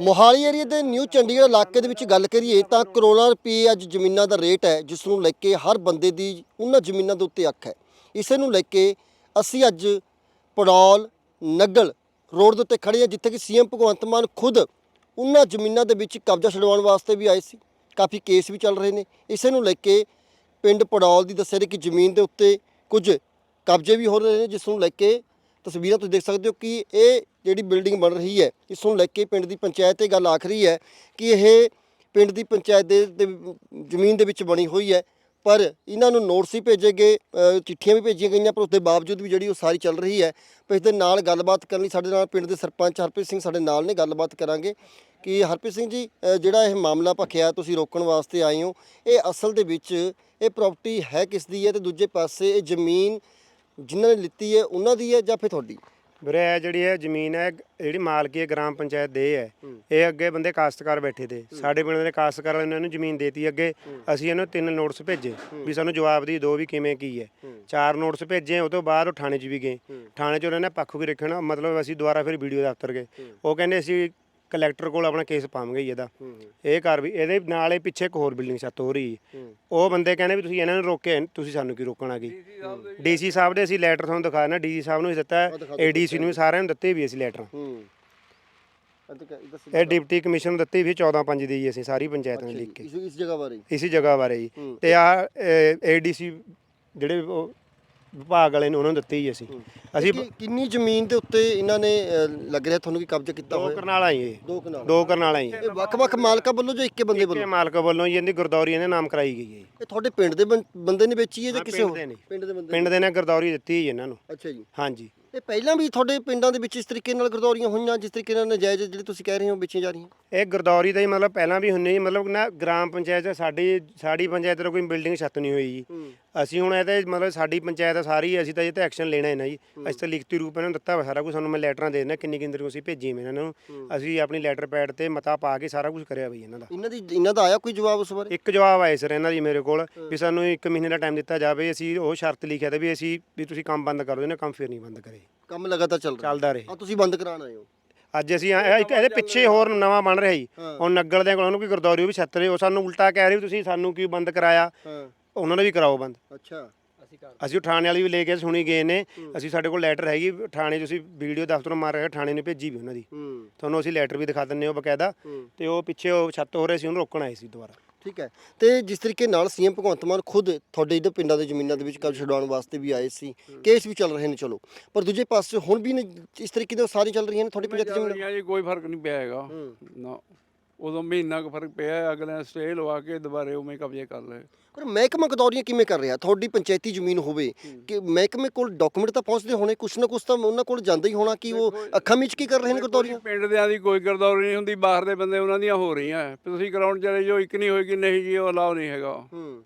Mohali area ਦੇ new Chandigarh ਇਲਾਕੇ ਦੇ ਵਿੱਚ ਗੱਲ ਕਰੀਏ ਤਾਂ ਕਰੋੜਾਂ ਰੁਪਏ ਅੱਜ ਜ਼ਮੀਨਾਂ ਦਾ ਰੇਟ ਹੈ, ਜਿਸ ਨੂੰ ਲੈ ਕੇ ਹਰ ਬੰਦੇ ਦੀ ਉਹਨਾਂ ਜ਼ਮੀਨਾਂ ਦੇ ਉੱਤੇ ਅੱਖ ਹੈ। ਇਸੇ ਨੂੰ ਲੈ ਕੇ ਅਸੀਂ ਅੱਜ ਪੜੌਲ, ਨਗਲ ਰੋਡ ਦੇ ਉੱਤੇ ਖੜੇ ਹਾਂ, ਜਿੱਥੇ ਕਿ ਸੀਐਮ ਭਗਵੰਤ ਮਾਨ ਖੁਦ ਉਹਨਾਂ ਜ਼ਮੀਨਾਂ ਦੇ ਵਿੱਚ ਕਬਜ਼ਾ ਛਡਵਾਉਣ ਵਾਸਤੇ ਵੀ ਆਏ ਸੀ। ਕਾਫੀ ਕੇਸ ਵੀ ਚੱਲ ਰਹੇ ਨੇ। ਇਸੇ ਨੂੰ ਲੈ ਕੇ ਪਿੰਡ ਪੜੌਲ ਦੀ ਦੱਸਿਆ ਕਿ ਜ਼ਮੀਨ ਦੇ ਉੱਤੇ ਕੁਝ ਕਬਜ਼ੇ ਵੀ ਹੋ ਰਹੇ ਨੇ, ਜਿਸ ਨੂੰ ਲੈ ਕੇ ਤਸਵੀਰਾਂ ਤੁਸੀਂ ਦੇਖ ਸਕਦੇ ਹੋ ਕਿ ਇਹ ਜਿਹੜੀ ਬਿਲਡਿੰਗ ਬਣ ਰਹੀ ਹੈ, ਇਸ ਨੂੰ ਲੈ ਕੇ ਪਿੰਡ ਦੀ ਪੰਚਾਇਤ ਇਹ ਗੱਲ ਆਖ ਰਹੀ ਹੈ ਕਿ ਇਹ ਪਿੰਡ ਦੀ ਪੰਚਾਇਤ ਦੇ ਜ਼ਮੀਨ ਦੇ ਵਿੱਚ ਬਣੀ ਹੋਈ ਹੈ। ਪਰ ਇਹਨਾਂ ਨੂੰ ਨੋਟਿਸ ਹੀ ਭੇਜੇ ਗਏ ਚਿੱਠੀਆਂ ਵੀ ਭੇਜੀਆਂ ਗਈਆਂ, ਪਰ ਉਸ ਦੇ ਬਾਵਜੂਦ ਵੀ ਜਿਹੜੀ ਉਹ ਸਾਰੀ ਚੱਲ ਰਹੀ ਹੈ, ਪਰ ਇਸ ਦੇ ਨਾਲ ਗੱਲਬਾਤ ਕਰਨ ਲਈ ਸਾਡੇ ਨਾਲ ਪਿੰਡ ਦੇ ਸਰਪੰਚ ਹਰਪ੍ਰੀਤ ਸਿੰਘ ਸਾਡੇ ਨਾਲ ਨੇ, ਗੱਲਬਾਤ ਕਰਾਂਗੇ ਕਿ ਹਰਪ੍ਰੀਤ ਸਿੰਘ ਜੀ ਜਿਹੜਾ ਇਹ ਮਾਮਲਾ ਭਖਿਆ, ਤੁਸੀਂ ਰੋਕਣ ਵਾਸਤੇ ਆਏ ਹੋ, ਇਹ ਅਸਲ ਦੇ ਵਿੱਚ ਇਹ ਪ੍ਰਾਪਰਟੀ ਹੈ ਕਿਸ ਦੀ ਹੈ ਤੇ ਦੂਜੇ ਪਾਸੇ ਇਹ ਜ਼ਮੀਨ ਜਿਨ੍ਹਾਂ ਨੇ ਲਿੱਤੀ ਹੈ ਉਹਨਾਂ ਦੀ ਹੈ ਜਾਂ ਫਿਰ ਤੁਹਾਡੀ? ਵੀਰੇ ਇਹ ਜਿਹੜੀ ਹੈ ਜ਼ਮੀਨ ਹੈ ਜਿਹੜੀ ਮਾਲਕੀ ਹੈ ਗ੍ਰਾਮ ਪੰਚਾਇਤ ਦੇ ਹੈ। ਇਹ ਅੱਗੇ ਬੰਦੇ ਕਾਸ਼ਤਕਾਰ ਬੈਠੇ ਤੇ। ਸਾਡੇ ਪਿੰਡ ਦੇ ਕਾਸ਼ਤਕਾਰ ਵਾਲਿਆਂ ਨੇ ਇਹਨੂੰ ਜ਼ਮੀਨ ਦੇਤੀ ਅੱਗੇ। ਅਸੀਂ ਇਹਨੂੰ ਤਿੰਨ ਨੋਟਿਸ ਭੇਜੇ ਵੀ ਸਾਨੂੰ ਜਵਾਬ ਦੀ ਦਿਓ ਵੀ ਕਿਵੇਂ ਕੀ ਹੈ। ਚਾਰ ਨੋਟਿਸ ਭੇਜੇ ਉਹ ਤੋਂ ਬਾਅਦ ਉਹ ਥਾਣੇ 'ਚ ਵੀ ਗਏ। ਥਾਣੇ 'ਚ ਉਹਨਾਂ ਨੇ ਪੱਖ ਵੀ ਰੱਖਣਾ ਮਤਲਬ ਅਸੀਂ ਦੁਬਾਰਾ ਫਿਰ ਵੀਡੀਓ ਦਫ਼ਤਰ ਗਏ। ਉਹ ਕਹਿੰਦੇ ਅਸੀਂ ਕਲੈਕਟਰ ਕੋਲ ਆਪਣਾ ਕੇਸ ਪਾਵਾਂਗੇ ਜੀ ਇਹਦਾ। ਇਹ ਘਰ ਵੀ ਇਹਦੇ ਨਾਲ ਇਹ ਪਿੱਛੇ ਇੱਕ ਹੋਰ ਬਿਲਡਿੰਗ ਛੱਤ ਹੋ ਰਹੀ ਹੈ। ਉਹ ਬੰਦੇ ਕਹਿੰਦੇ ਵੀ ਤੁਸੀਂ ਇਹਨਾਂ ਨੂੰ ਰੋਕਿਆ ਤੁਸੀਂ ਸਾਨੂੰ ਕੀ ਰੋਕਣਾ ਗਈ ਡੀਸੀ ਸਾਹਿਬ ਦੇ ਅਸੀਂ ਲੈਟਰ ਤੁਹਾਨੂੰ ਦਿਖਾਇਆ ਨਾ ਡੀਸੀ ਸਾਹਿਬ ਨੂੰ ਵੀ ਦਿੱਤਾ ਦਿਖਾ ਏਡੀਸੀ ਨੂੰ ਸਾਰਿਆਂ ਨੂੰ ਦਿੱਤੇ ਵੀ ਅਸੀਂ ਲੈਟਰ ਇਹ ਡਿਪਟੀ ਕਮਿਸ਼ਨ ਨੂੰ ਦਿੱਤੀ ਵੀ 14 5 ਦੀ ਜੀ ਅਸੀਂ ਸਾਰੀ ਪੰਚਾਇਤ ਨੂੰ ਲਿਖ ਕੇ। ਇਸ ਜਗ੍ਹਾ ਬਾਰੇ। ਇਸੇ ਜਗ੍ਹਾ ਬਾਰੇ। ਤੇ ਆ ਏਡੀਸੀ ਜਿਹੜੇ ਵਿਭਾਗ ਵਾਲੇ ਨੇ ਉਹਨਾਂ ਨੂੰ ਦਿੱਤੀ ਜੀ ਅਸੀਂ। ਅਸੀਂ ਕਿ- ਕਿੰਨੀ ਜ਼ਮੀਨ ਦੇ ਉੱਤੇ ਇਹਨਾਂ ਨੇ ਅ, ਲੱਗ ਰਿਹਾ ਤੁਹਾਨੂੰ ਕਿ ਕਬਜ਼ਾ ਕੀਤਾ ਦੋ ਹੋਇਆ? ਕਰਨਾਲਾ ਜੀ ਇਹ। ਦੋ ਕਨਾਲ ਦੋ ਕਰਨਾਲਾ ਜੀ ਇਹ ਵੱਖ-ਵੱਖ ਮਾਲਕਾਂ ਵੱਲੋਂ ਜੋ ਇੱਕੇ ਬੰਦੇ ਇੱਕ ਵੱਲੋਂ? ਮਾਲਕ ਵੱਲੋਂ ਜੀ ਇਹਦੀ ਗਰਦੌਰੀ ਇਹਦੇ ਨਾਮ ਕਰਾਈ ਗਈ ਹੈ। ਜੀ ਇਹ ਤੁਹਾਡੇ ਪਿੰਡ ਦੇ ਬੰ- ਬੰਦੇ ਨੇ ਵੇਚੀ ਹੈ ਜਾਂ ਹਾਂ, ਕਿਸੇ ਪਿੰਡ ਹੋਰ ਦੇ ਨੇ। ਪਿੰਡ ਦੇ ਬੰਦੇ ਪਿੰਡ ਦੇ ਨੇ ਗਰਦੌਰੀ ਦਿੱਤੀ ਜੀ ਇਹਨਾਂ ਨੂੰ। ਅੱਛਾ ਜੀ। ਹਾਂਜੀ। ਇਹ ਪਹਿਲਾਂ ਵੀ ਤੁਹਾਡੇ ਪਿੰਡਾਂ ਦੇ ਵਿੱਚ ਇਸ ਤਰੀਕੇ ਨਾਲ ਗਰਦੌਰੀਆਂ ਹੋਈਆਂ ਜਿਸ ਤਰੀਕੇ ਨਾਲ ਨਜਾਇਜ਼ ਜਿਹੜੇ ਤੁਸੀਂ ਕਹਿ ਰਹੇ ਹੋ ਵੇਚੀਆਂ ਜਾ ਰਹੀਆਂ? ਇਹ ਗਰਦੌਰੀ ਦਾ ਹੀ ਮਤਲਬ ਪਹਿਲਾਂ ਵੀ ਹੁੰਨੇ ਜੀ ਮਤਲਬ ਨਾ ਗ੍ਰਾਮ ਪੰਚਾਇਤ 'ਚ ਸਾਡੀ ਸਾਡੀ ਪੰਚਾਇਤ ਤੋਂ ਕੋਈ ਬਿਲਡਿੰਗ ਛੱਤ ਨਹੀਂ ਹੋਈ ਜੀ। ਅਸੀਂ ਹੁਣ ਇਹ ਤੇ ਮਤਲਬ ਸਾਡੀ ਪੰਚਾਇਤ ਆ ਸਾਰੀ ਅਸੀਂ ਤਾਂ ਇਹ ਤੇ ਐਕਸ਼ਨ ਲੈਣਾ ਹੈ ਨਾ ਜੀ। ਅਸੀਂ ਤਾਂ ਲਿਖਤੀ ਰੂਪ ਇਹਨਾਂ ਨੂੰ ਦਿੱਤਾ ਵਾ ਸਾਰਾ ਕੁਝ ਸਾਨੂੰ ਮੈਂ ਲੈਟਰਾਂ ਦੇ ਦੇਣਾ ਕਿੰਨੀ ਕਿੰਨੀ ਤਰੀਕ ਅਸੀਂ ਭੇਜੀ ਮੈਂ ਇਹਨਾਂ ਨੂੰ। ਅਸੀਂ ਆਪਣੀ ਲੈਟਰ ਪੈਡ ਤੇ ਮਤਾ ਪਾ ਕੇ ਸਾਰਾ ਕੁਝ ਕਰਿਆ ਬਈ ਇਹਨਾਂ ਦਾ। ਇਹਨਾਂ ਦੀ ਇਹਨਾਂ ਦਾ ਆਇਆ ਕੋਈ ਜਵਾਬ ਉਸ ਬਾਰੇ? ਇੱਕ ਜਵਾਬ ਆਏ ਸਰ ਇਹਨਾਂ ਦੀ ਮੇਰੇ ਕੋਲ ਵੀ ਸਾਨੂੰ 1 ਮਹੀਨੇ ਦਾ ਟਾਈਮ ਦਿੱਤਾ ਜਾਵੇ ਅਸੀਂ ਉਹ ਸ਼ਰਤ ਲਿਖਿਆ ਤੇ ਵੀ ਅਸੀਂ ਵੀ ਤੁਸੀਂ ਕੰਮ ਬੰਦ ਕਰ ਇਹਨੇ ਕੰਮ ਫਿਰ ਨਹੀਂ ਬੰਦ ਕਰੇ। ਕੰਮ ਲਗਾਤਾਰ ਚੱਲ ਰਿਹਾ। ਚੱਲਦਾ ਰਹੇ। ਆ ਤੁਸੀਂ ਬੰਦ ਕਰਾਉਣ ਆਏ ਹੋ। ਅੱਜ ਅਸੀਂ ਆ- ਇਹ ਇੱਕ ਇਹਦੇ ਪਿੱਛੇ ਹੋਰ ਨਵਾਂ ਬਣ ਰਿਹਾ ਜੀ। ਹੁਣ ਨੱਗਲ ਦੇ ਕੋਲ ਉਹਨੂੰ ਕੋਈ ਗਰਦੌਰੀ ਉਹ ਵੀ ਛੱਤ ਰਹੇ ਉਹ ਸਾਨੂੰ ਉਲਟਾ ਕਹਿ ਰਹੇ ਵੀ ਤੁਸੀਂ ਸਾਨੂੰ ਕੀ ਬੰਦ ਕਰਾਇਆ। ਹਾਂ। ਉਹਨਾਂ ਨੇ ਵੀ ਕਰਾਓ ਬੰਦ। ਅੱਛਾ। ਅਸੀਂ ਉਹ ਥਾਣੇ ਵਾਲੀ ਵੀ ਲੈ ਕੇ ਸੁਣੀ ਗਏ ਨੇ। ਅਸੀਂ ਸਾਡੇ ਕੋਲ ਲੈਟਰ ਹੈਗੀ ਥਾਣੇ ਅਸੀਂ ਵੀਡੀਓ ਦਫ਼ਤਰੋਂ ਮਾਰ ਕੇ ਥਾਣੇ ਨੇ ਭੇਜੀ ਵੀ ਉਹਨਾਂ ਦੀ। ਹੂੰ। ਤੁਹਾਨੂੰ ਅਸੀਂ ਲੈਟਰ ਵੀ ਦਿਖਾ ਦਿੰਨੇ ਉਹ ਬਕਾਇਦਾ। ਹੂੰ। ਤੇ ਉਹ ਪਿੱਛੇ ਉਹ ਛੱਤ ਹੋ ਰਹੇ ਸੀ ਉਹਨੂੰ ਰੋਕਣ ਆਏ ਸੀ ਦੁਬਾਰਾ। ਠੀਕ ਹੈ। ਤੇ ਜਿਸ ਤਰੀਕੇ ਨਾਲ ਸੀਐਮ ਭਗਵੰਤ ਮਾਨ ਖੁਦ ਤੁਹਾਡੇ ਇਹਦੇ ਪਿੰਡਾਂ ਦੇ ਜ਼ਮੀਨਾਂ ਦੇ ਵਿੱਚ ਕਬਜ਼ਾ ਛਡਵਾਉਣ ਵਾਸਤੇ ਵੀ ਆਏ ਸੀ ਕੇਸ ਵੀ ਚੱਲ ਰਹੇ ਨੇ ਚਲੋ। ਪਰ ਦੂਜੇ ਪਾਸੇ ਹੁਣ ਵੀ ਨੇ ਇਸ ਤਰੀਕੇ ਦੇ ਸਾਰੀ ਚੱਲ ਰਹੀਆਂ ਨੇ ਤੁਹਾਡੀ ਪੰਚਾਇਤ ਚੱਲ ਜ਼ਮੀਨ? ਜੀ ਕੋਈ ਫ਼ਰਕ ਨਹੀਂ ਪਿਆ ਹੈਗਾ। ਹੂੰ। ਨਾ। ਉਦੋਂ ਮਹੀਨਾ ਕੁ ਫ਼ਰਕ ਪਿਆ ਅਗਲੇ ਨੇ ਸਟੇ ਲਵਾ ਕੇ ਦੁਬਾਰੇ ਉਵੇਂ ਕਬਜ਼ੇ ਕਰ ਲਏ ਪਰ ਮਹਿਕਮਾ ਗਦੌਰੀਆਂ ਕਿਵੇਂ ਕਰ ਰਿਹਾ? ਤੁਹਾਡੀ ਪੰਚਾਇਤੀ ਜ਼ਮੀਨ ਹੋਵੇ ਕਿ ਮਹਿਕਮੇ ਕੋਲ ਡਾਕੂਮੈਂਟ ਤਾਂ ਪਹੁੰਚਦੇ ਹੋਣੇ ਕੁਛ ਨਾ ਕੁਛ ਤਾਂ ਉਹਨਾਂ ਕੋਲ ਜਾਂਦਾ ਹੀ ਹੋਣਾ ਕਿ ਉਹ ਅੱਖਾਂ ਵਿੱਚ ਕੀ ਕਰ ਰਹੇ ਨੇ ਗਦੌਰੀਆਂ ਪਿੰਡ ਦਿਆਂ ਦੀ ਕੋਈ ਗਰਦੌਰੀ ਨਹੀਂ ਹੁੰਦੀ ਬਾਹਰ ਦੇ ਬੰਦੇ ਉਹਨਾਂ ਦੀਆਂ ਹੋ ਰਹੀਆਂ। ਤੁਸੀਂ ਗਰਾਊਂਡ ਚਲੇ ਜਾਓ ਇੱਕ ਨਹੀਂ ਹੋਏਗੀ ਨਹੀਂ ਜੀ ਉਹ ਅਲਾਉ ਨਹੀਂ ਹੈਗਾ। ਹੂੰ।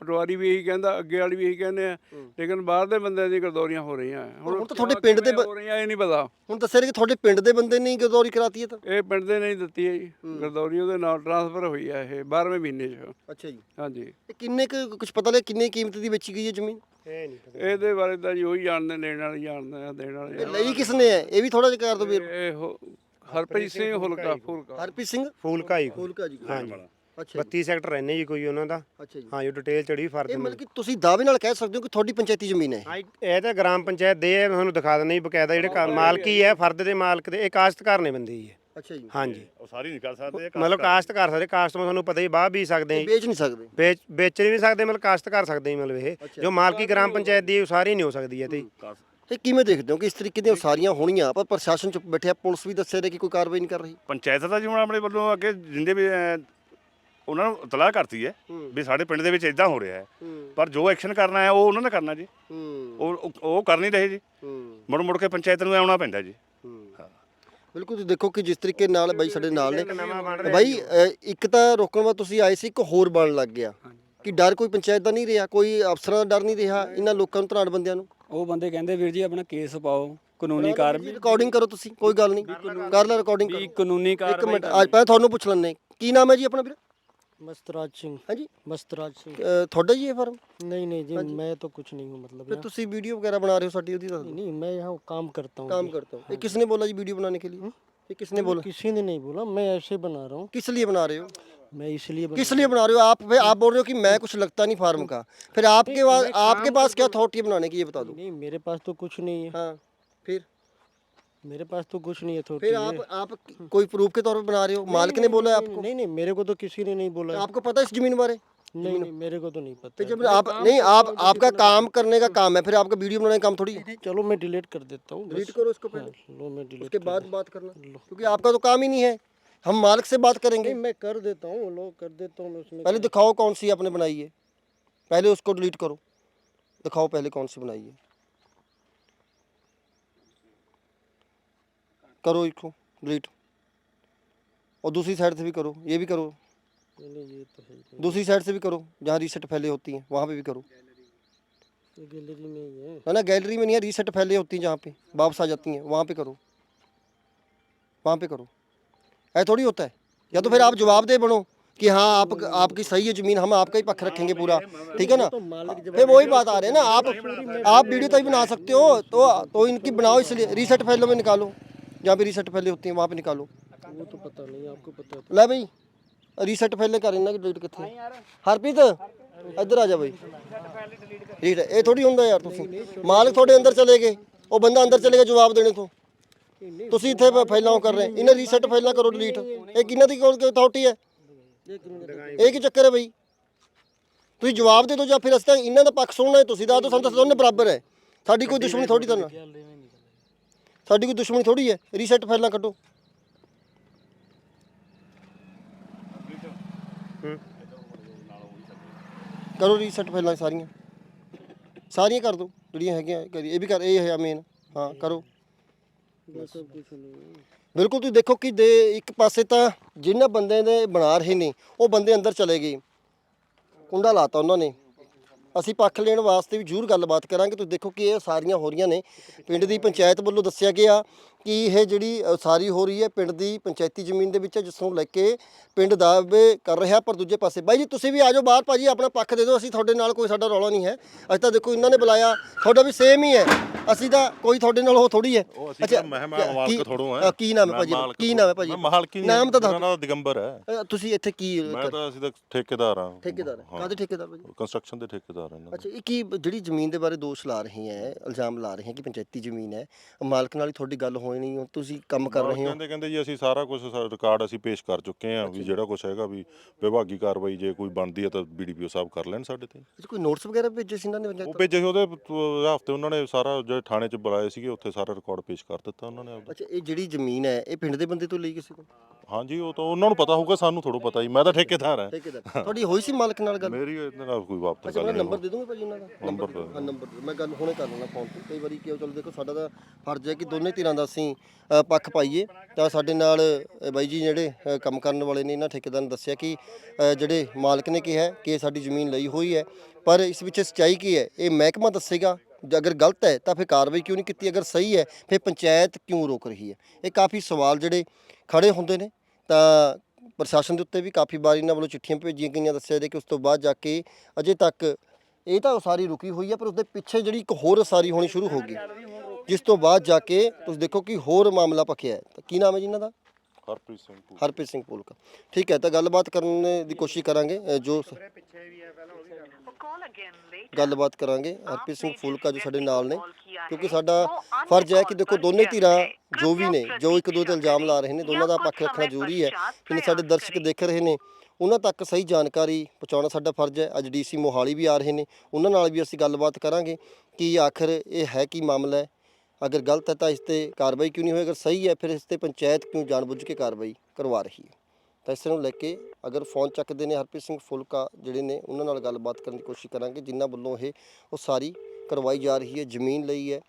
ਪਟਵਾਰੀ ਵੀ ਇਹੀ ਕਹਿੰਦਾ ਅੱਗੇ ਵਾਲੀ ਵੀ ਇਹੀ ਕਹਿੰਦੇ ਆ। ਲੇਕਿਨ ਬਾਹਰ ਦੇ ਬੰਦਿਆਂ ਦੀ ਗਰਦੌਰੀਆਂ ਹੋ ਰਹੀਆਂ। ਹੁਣ ਤਾਂ ਤੁਹਾਡੇ ਪਿੰਡ ਦੇ ਬ- ਹੋ ਰਹੀਆਂ ਇਹ ਨਹੀਂ ਪਤਾ। ਹੁਣ ਦੱਸਿਆ ਰਿਹਾ ਕਿ ਤੁਹਾਡੇ ਪਿੰਡ ਦੇ ਬੰਦੇ ਨੇ ਹੀ ਗਦੌਰੀ ਕਰਾਤੀ ਹੈ ਤਾਂ? ਇਹ ਪਿੰਡ ਦੇ ਨਹੀਂ ਦਿੱਤੀ ਹੈ ਜੀ। ਗਰਦੌਰੀ ਉਹਦੇ ਨਾਲ ਟ੍ਰਾਂਸਫਰ ਹੋਈ ਹੈ ਇਹ 12ਵੇਂ ਮਹੀਨੇ 'ਚ। ਅੱਛਾ ਜੀ। ਹਾਂਜੀ। ਇਹ ਕਿੰਨੇ ਕੁ ਕੁਝ ਪਤਾ ਲੱਗ ਕਿੰਨੇ ਕੀਮਤ ਦੀ ਵੇਚੀ ਗਈ ਹੈ ਜ਼ਮੀਨ? ਨਹੀਂ ਇਹਦੇ ਬਾਰੇ ਤਾਂ ਜੀ ਉਹੀ ਜਾਣਦੇ ਲੈਣ ਵਾਲੇ ਜਾਣਦੇ ਆ ਦੇਣ ਵਾਲੇ ਇਹ ਲਈ ਕਿਸ ਨੇ ਹੈ? ਇਹ ਵੀ ਥੋੜਾ ਜਿਹਾ ਕਰ ਦਿਓ ਵੀਰ। ਇਹ ਹੋ- ਹਰਪ੍ਰੀਤ ਸਿੰਘ ਹੁਲਕਾ ਫੁਲਕਾ ਹਰਪ੍ਰੀਤ ਸਿੰਘ? ਫੂਲਕਾ ਹੀ। ਫੂਲਕਾ ਜੀ। ਹਾਂਜੀ। ਅੱਛਾ ਜੀ। 32 ਸੈਕਟਰ ਰਹਿੰਦੇ ਜੀ ਕੋਈ ਉਹਨਾਂ ਦਾ। ਅੱਛਾ ਜੀ। ਹਾਂ ਜੋ ਡਿਟੇਲ ਚੜੀ ਫਰਦ ਇਹ ਮਤਲਬ ਕਿ ਤੁਸੀਂ ਦਾਅਵੇ ਨਾਲ ਕਹਿ ਸਕਦੇ ਹੋ ਕਿ ਤੁਹਾਡੀ ਪੰਚਾਇਤੀ ਜ਼ਮੀਨ ਹੈ ਇਹ? ਤਾਂ ਗ੍ਰਾਮ ਪੰਚਾਇਤ ਦੇ ਹੈ ਮੈਂ ਤੁਹਾਨੂੰ ਦਿਖਾ ਦਿੰਦਾ ਜੀ ਬਕਾਇਦਾ ਜਿਹੜੇ ਘਰ ਮਾਲਕੀ ਹੈ ਫਰਦ ਦੇ ਮਾਲਕ ਦੇ ਇਹ ਕਾਸ਼ਤਕਾਰ ਨੇ ਬੰਦੇ ਜੀ ਇਹ। ਅੱਛਾ ਜੀ। ਹਾਂਜੀ। ਉਹ ਸਾਰੀ ਨਹੀਂ ਕਰ ਸਕਦੇ ਮਤਲਬ ਕਾਸ਼ਤ ਕਰ ਸਕਦੇ ਕਾਸ਼ਤ ਮੈਂ ਤੁਹਾਨੂੰ ਪਤਾ ਹੀ ਬਾਹ ਵੀ ਸਕਦੇ ਹਾਂ ਵੇਚ ਨਹੀਂ ਸਕਦੇ। ਵੇਚ ਵੇਚ ਨਹੀਂ ਸਕਦੇ ਮਤਲਬ ਕਾਸ਼ਤ ਕਰ ਸਕਦੇ ਜੀ ਮਤਲਬ ਇਹ। ਜੋ ਮਾਲਕੀ ਗ੍ਰਾਮ ਪੰਚਾਇਤ ਦੀ ਹੈ, ਉਹ ਸਾਰੀ ਨਹੀਂ ਹੋ ਸਕਦੀ ਇਹ ਤੇ। ਇਹ ਕਿਵੇਂ ਦੇਖਦੇ ਹੋ ਕਿ ਇਸ ਤਰੀਕੇ ਦੀਆਂ ਸਾਰੀਆਂ ਹੋਣੀਆਂ ਪਰ ਪ੍ਰਸ਼ਾਸਨ ਚੁੱਪ ਬੈਠਿਆ ਪੁਲਿਸ ਵੀ ਦੱਸਿਆ ਰਿਹਾ ਕਿ ਕੋਈ ਕਾਰਵਾਈ ਨਹੀਂ ਕਰ ਰਹੀ? ਪੰਚਾਇਤ ਦਾ ਜਿਵੇਂ ਆਪਣੇ ਵੱਲੋਂ ਅੱਗੇ ਜਿੰਦੇ ਵੀ ਅਹ, ਉਹਨਾਂ ਨੂੰ ਇਤਲਾਹ ਕਰਤੀ ਹੈ। ਵੀ ਸਾਡੇ ਪਿੰਡ ਦੇ ਵਿੱਚ ਇਦਾਂ ਹੋ ਰਿਹਾ ਹੈ। ਪਰ ਜੋ ਐਕਸ਼ਨ ਕਰਨਾ ਹੈ ਉਹ ਉਹਨਾਂ ਨੇ ਕਰਨਾ ਜੀ। ਉਹ ਉਹ- ਕਰ ਨਹੀਂ ਰਹੇ ਜੀ। ਮੁੜ ਮੁੜ ਕੇ ਪੰਚਾਇਤ ਨੂੰ ਆਉਣਾ ਪੈਂਦਾ ਜੀ। ਬਿਲਕੁਲ ਤੁਸੀਂ ਦੇਖੋ ਕਿ ਜਿਸ ਤਰੀਕੇ ਨਾਲ ਬਾਈ ਸਾਡੇ ਨਾਲ ਨੇ। ਬਣ ਬਾਈ ਇੱਕ ਤਾਂ ਰੋਕਣ ਵਾਸਤੇ ਤੁਸੀਂ ਆਏ ਸੀ ਇੱਕ ਹੋਰ ਬਣਨ ਲੱਗ ਗਿਆ। ਕਿ ਡਰ ਕੋਈ ਪੰਚਾਇਤ ਦਾ ਨਹੀਂ ਰਿਹਾ? ਕੋਈ ਅਫਸਰਾਂ ਦਾ ਡਰ ਨਹੀਂ ਰਿਹਾ ਇਹਨਾਂ ਲੋਕਾਂ ਨੂੰ ਧਨਾੜ ਬੰਦਿਆਂ ਨੂੰ? ਉਹ ਬੰਦੇ ਕਹਿੰਦੇ ਵੀਰ ਜੀ ਆਪਣਾ ਕੇਸ ਪਾਓ। ਕਾਨੂੰਨੀ ਕਾਰਵਾਈ ਰਿਕਾਰਡਿੰਗ ਕਰੋ ਤੁਸੀਂ ਕੋਈ ਗੱਲ ਨਹੀਂ। ਕਰ ਲੈ ਰਿਕਾਰਡਿੰਗ ਵੀ ਕਾਨੂੰਨੀ ਇੱਕ ਕਾਰਵਾਈ ਮਿੰਟ ਅੱਜ ਪਹਿਲਾਂ ਤੁਹਾਨੂੰ ਪੁੱਛ ਲੈਣੇ ਕੀ ਨਾਮ ਹੈ ਜੀ ਆਪਣਾ ਵੀਰ? ਮਸਤਰਾਜ ਸਿੰਘ ਹਾਂਜੀ ਮਸਤਰਾਜ ਸਿੰਘ ਤੁਹਾਡਾ ਜੀ ਇਹ कुछ ਫਿਰ ਤੁਸੀਂ ਵੀਡੀਓ ਵਗੈਰਾ ਬਣਾ ਰਹੇ ਹੋ ਸਾਡੀ ਉਹਦੀ आप बोल रहे हो मैं कुछ लगता नहीं फार्म का। फिर आपके पास क्या अथॉरिटी बनाने की बता दो। मेरे पास तो कुछ नहीं है। हाँ फिर? मेरे पास तो कुछ नहीं है फिर आप आप कोई प्रूफ के तौर पर बना रहे हो? मालिक ने बोला है आपको? नहीं नहीं मेरे को तो किसी ने नहीं बोला। तो आपको पता है इस ज़मीन बारे? नहीं नहीं मेरे को तो नहीं फिर पता जब आप नहीं आप आपका काम करने का काम है फिर आपका वीडियो बनाने का काम थोड़ी है? है। चलो मैं डिलीट कर देता हूँ डिलीट करो इसको हाँ, पहले लो मैं डिलीट उसके बाद बात करना। क्योंकि आपका तो काम ही नहीं है। हम मालिक से बात करेंगे। मैं कर देता हूँ लो कर देता हूँ उसमें पहले दिखाओ कौन सी आपने बनाई है। पहले उसको डिलीट करो। दिखाओ पहले कौन सी बनाई है। करो इसको डिलीट और दूसरी साइड से भी करो ये भी करो। ये तो है दूसरी साइड से भी करो जहाँ रीसेट फैले होती हैं वहाँ पे भी करो। गैलरी में ही है। है ना गैलरी में नहीं है रीसेट फैले होती हैं जहाँ पे वापस आ जाती हैं वहाँ पे करो। वहाँ पे करो। ऐसा थोड़ी होता है। या तो फिर आप जवाब दे बनो कि हाँ आप आपकी सही है ज़मीन हम आपका ही पक्ष रखेंगे पूरा। ठीक है ना? तो फिर वही बात आ रही है ना आप आप वीडियो तभी बना सकते हो तो तो इनकी बनाओ इसलिए रीसेट फैले में निकालो। जहाँ पे रीसेट फैले होती हैं वहाँ पे निकालो वो तो पता नहीं आपको पता है ਲੈ ਬਈ ਰੀਸੈਟ ਫੈਲੇ ਕਰ ਇਹਨਾਂ ਦੀ ਡਿਲੀਟ ਕਿੱਥੇ ਹਰਪ੍ਰੀਤ ਇੱਧਰ ਆ ਜਾ ਬਈ ਠੀਕ ਹੈ ਇਹ ਥੋੜੀ ਹੁੰਦਾ ਯਾਰ ਤੁਸੀਂ ਮਾਲਕ ਤੁਹਾਡੇ ਅੰਦਰ ਚਲੇ ਗਏ ਉਹ ਬੰਦਾ ਅੰਦਰ ਚਲੇ ਗਿਆ ਜਵਾਬ ਦੇਣੇ ਤੋਂ ਤੁਸੀਂ ਇੱਥੇ ਪ- ਫੈਲਾਓ ਕਰ ਰਹੇ ਇਹਨਾਂ ਰੀਸੈਟ ਫੈਲਾ ਕਰੋ ਡਿਲੀਟ ਇਹ ਕਿਹਨਾਂ ਦੀ ਕੋਲ ਅਥਾਰਟੀ ਹੈ ਇਹ ਕੀ ਚੱਕਰ ਹੈ ਬਈ ਤੁਸੀਂ ਜਵਾਬ ਦੇ ਦਿਓ ਜਾਂ ਫਿਰ ਅਸੀਂ ਤਾਂ ਇਹਨਾਂ ਦਾ ਪੱਖ ਸੁਣਨਾ ਹੈ ਤੁਸੀਂ ਦਾ ਤਾਂ ਸਾਨੂੰ ਤਾਂ ਦੋਨੇ ਬਰਾਬਰ ਹੈ ਸਾਡੀ ਕੋਈ ਦੁਸ਼ਮਣੀ ਥੋੜੀ ਤਾਂ ਸਾਡੀ ਕੋਈ ਦੁਸ਼ਮਣੀ ਥੋੜੀ ਹੈ। ਰੀਸੈਟ ਫਾਈਲਾਂ ਕੱਢੋ। ਕਰੋ ਰੀਸੈਟ ਫਾਈਲਾਂ ਸਾਰੀਆਂ। ਸਾਰੀਆਂ ਕਰ ਦਿਓ ਜਿਹੜੀਆਂ ਹੈਗੀਆਂ ਕਰੀ ਇਹ ਵੀ ਕਰ ਇਹ ਹੈ ਮੇਨ ਹਾਂ ਕਰੋ। ਬਿਲਕੁਲ ਤੁਸੀਂ ਦੇਖੋ ਕਿ ਦੇ ਇੱਕ ਪਾਸੇ ਤਾਂ ਜਿਨ੍ਹਾਂ ਬੰਦੇ ਦੇ ਬਣਾ ਰਹੇ ਨੇ ਉਹ ਬੰਦੇ ਅੰਦਰ ਚਲੇ ਗਏ। ਕੁੰਡਾ ਲਾਤਾ ਉਹਨਾਂ ਨੇ। ਅਸੀਂ ਪੱਖ ਲੈਣ ਵਾਸਤੇ ਵੀ ਜ਼ਰੂਰ ਗੱਲਬਾਤ ਕਰਾਂਗੇ। ਤੁਸੀਂ ਦੇਖੋ ਕਿ ਇਹ ਸਾਰੀਆਂ ਹੋ ਰਹੀਆਂ ਨੇ। ਪਿੰਡ ਦੀ ਪੰਚਾਇਤ ਵੱਲੋਂ ਦੱਸਿਆ ਗਿਆ ਕਿ ਇਹ ਜਿਹੜੀ ਉਸਾਰੀ ਹੋ ਰਹੀ ਹੈ, ਪਿੰਡ ਦੀ ਪੰਚਾਇਤੀ ਜ਼ਮੀਨ ਦੇ ਵਿੱਚ ਜਿਸ ਨੂੰ ਲੈ ਕੇ ਪਿੰਡ ਦਾਅਵੇ ਕਰ ਰਿਹਾ, ਪਰ ਦੂਜੇ ਪਾਸੇ ਬਾਈ ਜੀ, ਤੁਸੀਂ ਵੀ ਆ ਜਾਓ ਬਾਹਰ ਭਾਜੀ, ਆਪਣਾ ਪੱਖ ਦੇ ਦਿਓ। ਅਸੀਂ ਤੁਹਾਡੇ ਨਾਲ ਕੋਈ ਸਾਡਾ ਰੌਲਾ ਨਹੀਂ ਹੈ। ਅੱਜ ਤਾਂ ਦੇਖੋ, ਇਹਨਾਂ ਨੇ ਬੁਲਾਇਆ। ਤੁਹਾਡਾ ਵੀ ਸੇਮ ਹੀ ਹੈ। ਅਸੀਂ ਤਾਂ ਕੋਈ ਤੁਹਾਡੇ ਨਾਲ ਉਹ ਥੋੜੀ ਹੈ। ਉਹ ਅਸੀਂ ਮਹਿਮਾ ਮਾਲਕ ਥੋੜੋਂ ਹੈ। ਕੀ ਨਾਮ ਹੈ ਮੈਂ ਭਾਜੀ ਕੀ ਨਾਮ ਹੈ ਭਾਜੀ? ਮੈਂ ਮਾਲਕ। ਨਾਮ ਤਾਂ ਦੱਸ ਮੇਰਾ ਨਾਮ ਦਿਗੰਬਰ ਹੈ। ਤੁਸੀਂ ਇੱਥੇ ਕੀ ਮੈਂ ਤਾਂ ਅਸੀਂ ਤਾਂ ਠੇਕੇਦਾਰ ਹਾਂ। ਠੇਕੇਦਾਰ ਕਾਹਦੇ ਠੇਕੇਦਾਰ ਭਾਜੀ? ਕੰਸਟਰਕਸ਼ਨ ਦੇ ਠੇਕੇਦਾਰ ਹਾਂ ਦੇ। ਅੱਛਾ ਇਹ ਕੀ ਜਿਹੜੀ ਜ਼ਮੀਨ ਦੇ ਬਾਰੇ ਦੋਸ਼ ਲਾ ਰਹੇ ਹੈ ਇਲਜ਼ਾਮ ਲਾ ਰਹੇ ਹੈ ਕਿ ਪੰਚਾਇਤੀ ਜ਼ਮੀਨ ਹੈ ਮਾਲਕ ਨਾਲ ਹੀ ਤੁਹਾਡੀ ਗੱਲ ਹੋਈ ਨਹੀਂ ਤੁਸੀਂ ਕੰਮ ਕਰ ਰਹੇ ਹੋ? ਕਹਿੰਦੇ ਕਹਿੰਦੇ ਜੀ ਅਸੀਂ ਸਾਰਾ ਕੁਝ ਰਿਕਾਰਡ ਅਸੀਂ ਪੇਸ਼ ਕਰ ਚੁੱਕੇ ਹਾਂ ਵੀ ਜਿਹੜਾ ਕੁਝ ਹੈਗਾ ਵੀ ਵਿਭਾਗੀ ਕਾਰਵਾਈ ਜੇ ਕੋਈ ਬਣਦੀ ਹੈ ਤਾਂ ਬੀਡੀਪੀਓ ਸਾਹਿਬ ਕਰ ਲੈਣ ਸਾਡੇ ਤੇ। ਕੋਈ ਨੋਟਸ ਵਗੈਰਾ ਭੇਜੇ ਸੀ ਇਹਨਾਂ ਨੇ ਉਹ ਭੇਜੇ ਸੀ ਉਹਦੇ ਹਫ਼ਤੇ ਉਹਨਾਂ ਨੇ ਸਾਰਾ ਜਿਹੜੇ ਥਾਣੇ 'ਚ ਬੁਲਾਏ ਸੀਗੇ ਉੱਥੇ ਸਾਰਾ ਰਿਕਾਰਡ ਪੇਸ਼ ਕਰ ਦਿੱਤਾ ਉਹਨਾਂ ਨੇ ਆਪਦਾ। ਅੱਛਾ ਇਹ ਜਿਹੜੀ ਜ਼ਮੀਨ ਹੈ ਇਹ ਪਿੰਡ ਦੇ ਬੰਦੇ ਤੋਂ ਲਈ ਕਿਸੇ ਕੋਲ? ਹਾਂਜੀ ਉਹ ਤਾਂ ਉਹਨਾਂ ਨੂੰ ਪਤਾ ਹੋਊਗਾ ਸਾਨੂੰ ਥੋੜ੍ਹਾ ਪਤਾ ਜੀ ਮੈਂ ਤਾਂ ਠੇਕੇਦਾਰ ਹਾਂ। ਠੇਕੇਦਾਰ। ਤੁਹਾਡੀ ਹੋਈ ਸੀ ਮਾਲਕ ਨਾਲ ਗੱਲ? ਮੇਰੀ ਇਹਦੇ ਨਾਲ ਕੋਈ ਵਾਪਸ ਅੱਛਾ ਗੱਲ ਮੇਰਾ ਨਹੀਂ ਨੰਬਰ ਦੇ ਦੂੰਗੇ ਭਾਜੀ ਉਹਨਾਂ ਦਾ? ਨੰਬਰ ਦੇ ਹਾਂ ਨੰਬਰ ਦਿਓ। ਮੈਂ ਗੱਲ ਹੁਣੇ ਕਰ ਲੈਣਾ ਫੋਨ ਤੇ। ਕਈ ਵਾਰੀ ਕਿਉਂ ਚਲੋ ਦੇਖੋ ਸਾਡਾ ਤਾਂ ਫਰਜ਼ ਹੈ ਕਿ ਦੋਨੇ ਧਿਰਾਂ ਦਾ ਅਸੀਂ ਅ, ਪੱਖ ਪਾਈਏ। ਤਾਂ ਸਾਡੇ ਨਾਲ ਅ, ਬਾਈ ਜੀ ਜਿਹੜੇ ਅ, ਕੰਮ ਕਰਨ ਵਾਲੇ ਨੇ ਇਹਨਾਂ ਠੇਕੇਦਾਰ ਨੇ ਦੱਸਿਆ ਕਿ ਅ, ਜਿਹੜੇ ਮਾਲਕ ਨੇ ਕਿਹਾ ਕਿ ਇਹ ਸਾਡੀ ਜ਼ਮੀਨ ਲਈ ਹੋਈ ਹੈ। ਪਰ ਇਸ ਵਿੱਚ ਸੱਚਾਈ ਕੀ ਹੈ? ਇਹ ਮਹਿਕਮਾ ਦੱਸੇਗਾ। ਜੇ ਅਗਰ ਗਲਤ ਹੈ ਤਾਂ ਫਿਰ ਕਾਰਵਾਈ ਕਿਉਂ ਨਹੀਂ ਕੀਤੀ? ਅਗਰ ਸਹੀ ਹੈ ਫਿਰ ਪੰਚਾਇਤ ਕਿਉਂ ਰੋਕ ਰਹੀ ਹੈ? ਇਹ ਕਾਫੀ ਸਵਾਲ ਜਿਹੜੇ ਖੜੇ ਹੁੰਦੇ ਨੇ। ਤਾਂ ਪ੍ਰਸ਼ਾਸਨ ਦੇ ਉੱਤੇ ਵੀ ਕਾਫੀ ਵਾਰ ਇਹਨਾਂ ਵੱਲੋਂ ਚਿੱਠੀਆਂ ਭੇਜੀਆਂ ਗਈਆਂ ਦੱਸਿਆ ਜਾ ਕਿ ਉਸ ਤੋਂ ਬਾਅਦ ਜਾ ਕੇ ਅਜੇ ਤੱਕ ਇਹ ਤਾਂ ਉਸਾਰੀ ਰੁਕੀ ਹੋਈ ਹੈ ਪਰ ਉਸਦੇ ਪਿੱਛੇ ਜਿਹੜੀ ਇੱਕ ਹੋਰ ਉਸਾਰੀ ਹੋਣੀ ਸ਼ੁਰੂ ਹੋ ਗਈ। ਜਿਸ ਤੋਂ ਬਾਅਦ ਜਾ ਕੇ ਤੁਸੀਂ ਦੇਖੋ ਕਿ ਹੋਰ ਮਾਮਲਾ ਪੱਕਿਆ ਹੈ। ਤਾਂ ਕੀ ਨਾਮ ਹੈ ਜੀ ਇਹਨਾਂ ਦਾ? ਹਰਪ੍ਰੀਤ ਸਿੰਘ। ਹਰਪ੍ਰੀਤ ਸਿੰਘ ਪੁਲਕਾ ਠੀਕ ਹੈ ਤਾਂ ਗੱਲਬਾਤ ਕਰਨ ਦੀ ਕੋਸ਼ਿਸ਼ ਕਰਾਂਗੇ। ਅ, ਜੋ ਸ- ਗੱਲਬਾਤ ਕਰਾਂਗੇ। ਹਰਪ੍ਰੀਤ ਸਿੰਘ ਫੂਲਕਾ ਜੋ ਸਾਡੇ ਨਾਲ ਨੇ ਕਿਉਂਕਿ ਸਾਡਾ ਫਰਜ਼ ਹੈ ਕਿ ਦੇਖੋ ਦੋਨੇ ਧਿਰਾਂ ਜੋ ਵੀ ਨੇ ਜੋ ਇੱਕ ਦੂਜੇ ਤੇ ਇਲਜ਼ਾਮ ਲਾ ਰਹੇ ਨੇ ਦੋਨਾਂ ਦਾ ਪੱਖ ਰੱਖਣਾ ਜ਼ਰੂਰੀ ਹੈ। ਕਿ ਸਾਡੇ ਦਰਸ਼ਕ ਦੇਖ ਰਹੇ ਨੇ ਉਹਨਾਂ ਤੱਕ ਸਹੀ ਜਾਣਕਾਰੀ ਪਹੁੰਚਾਉਣਾ ਸਾਡਾ ਫਰਜ਼ ਹੈ। ਅੱਜ ਡੀਸੀ ਮੋਹਾਲੀ ਵੀ ਆ ਰਹੇ ਨੇ ਉਹਨਾਂ ਨਾਲ ਵੀ ਅਸੀਂ ਗੱਲਬਾਤ ਕਰਾਂਗੇ ਕਿ ਆਖਰ ਇਹ ਹੈ ਕੀ ਮਾਮਲਾ ਹੈ। ਅਗਰ ਗਲਤ ਹੈ ਤਾਂ ਇਸ ਤੇ ਕਾਰਵਾਈ ਕਿਉਂ ਨਹੀਂ ਹੋਈ? ਅਗਰ ਸਹੀ ਹੈ ਫਿਰ ਇਸ ਤੇ ਪੰਚਾਇਤ ਕਿਉਂ ਜਾਣਬੁੱਝ ਕੇ ਕਾਰਵਾਈ ਕਰਵਾ ਰਹੀ ਹੈ? ਤਾਂ ਇਸ ਨੂੰ ਲੈ ਕੇ ਅਗਰ ਫੋਨ ਚੱਕਦੇ ਨੇ ਹਰਪ੍ਰੀਤ ਸਿੰਘ ਫੁਲਕਾ ਜਿਹੜੇ ਨੇ, ਉਹਨਾਂ ਨਾਲ ਗੱਲਬਾਤ ਕਰਨ ਦੀ ਕੋਸ਼ਿਸ਼ ਕਰਾਂਗੇ, ਜਿਨ੍ਹਾਂ ਵੱਲੋਂ ਇਹ ਉਹ ਸਾਰੀ ਕਰਵਾਈ ਜਾ ਰਹੀ ਹੈ, ਜ਼ਮੀਨ ਲਈ ਹੈ,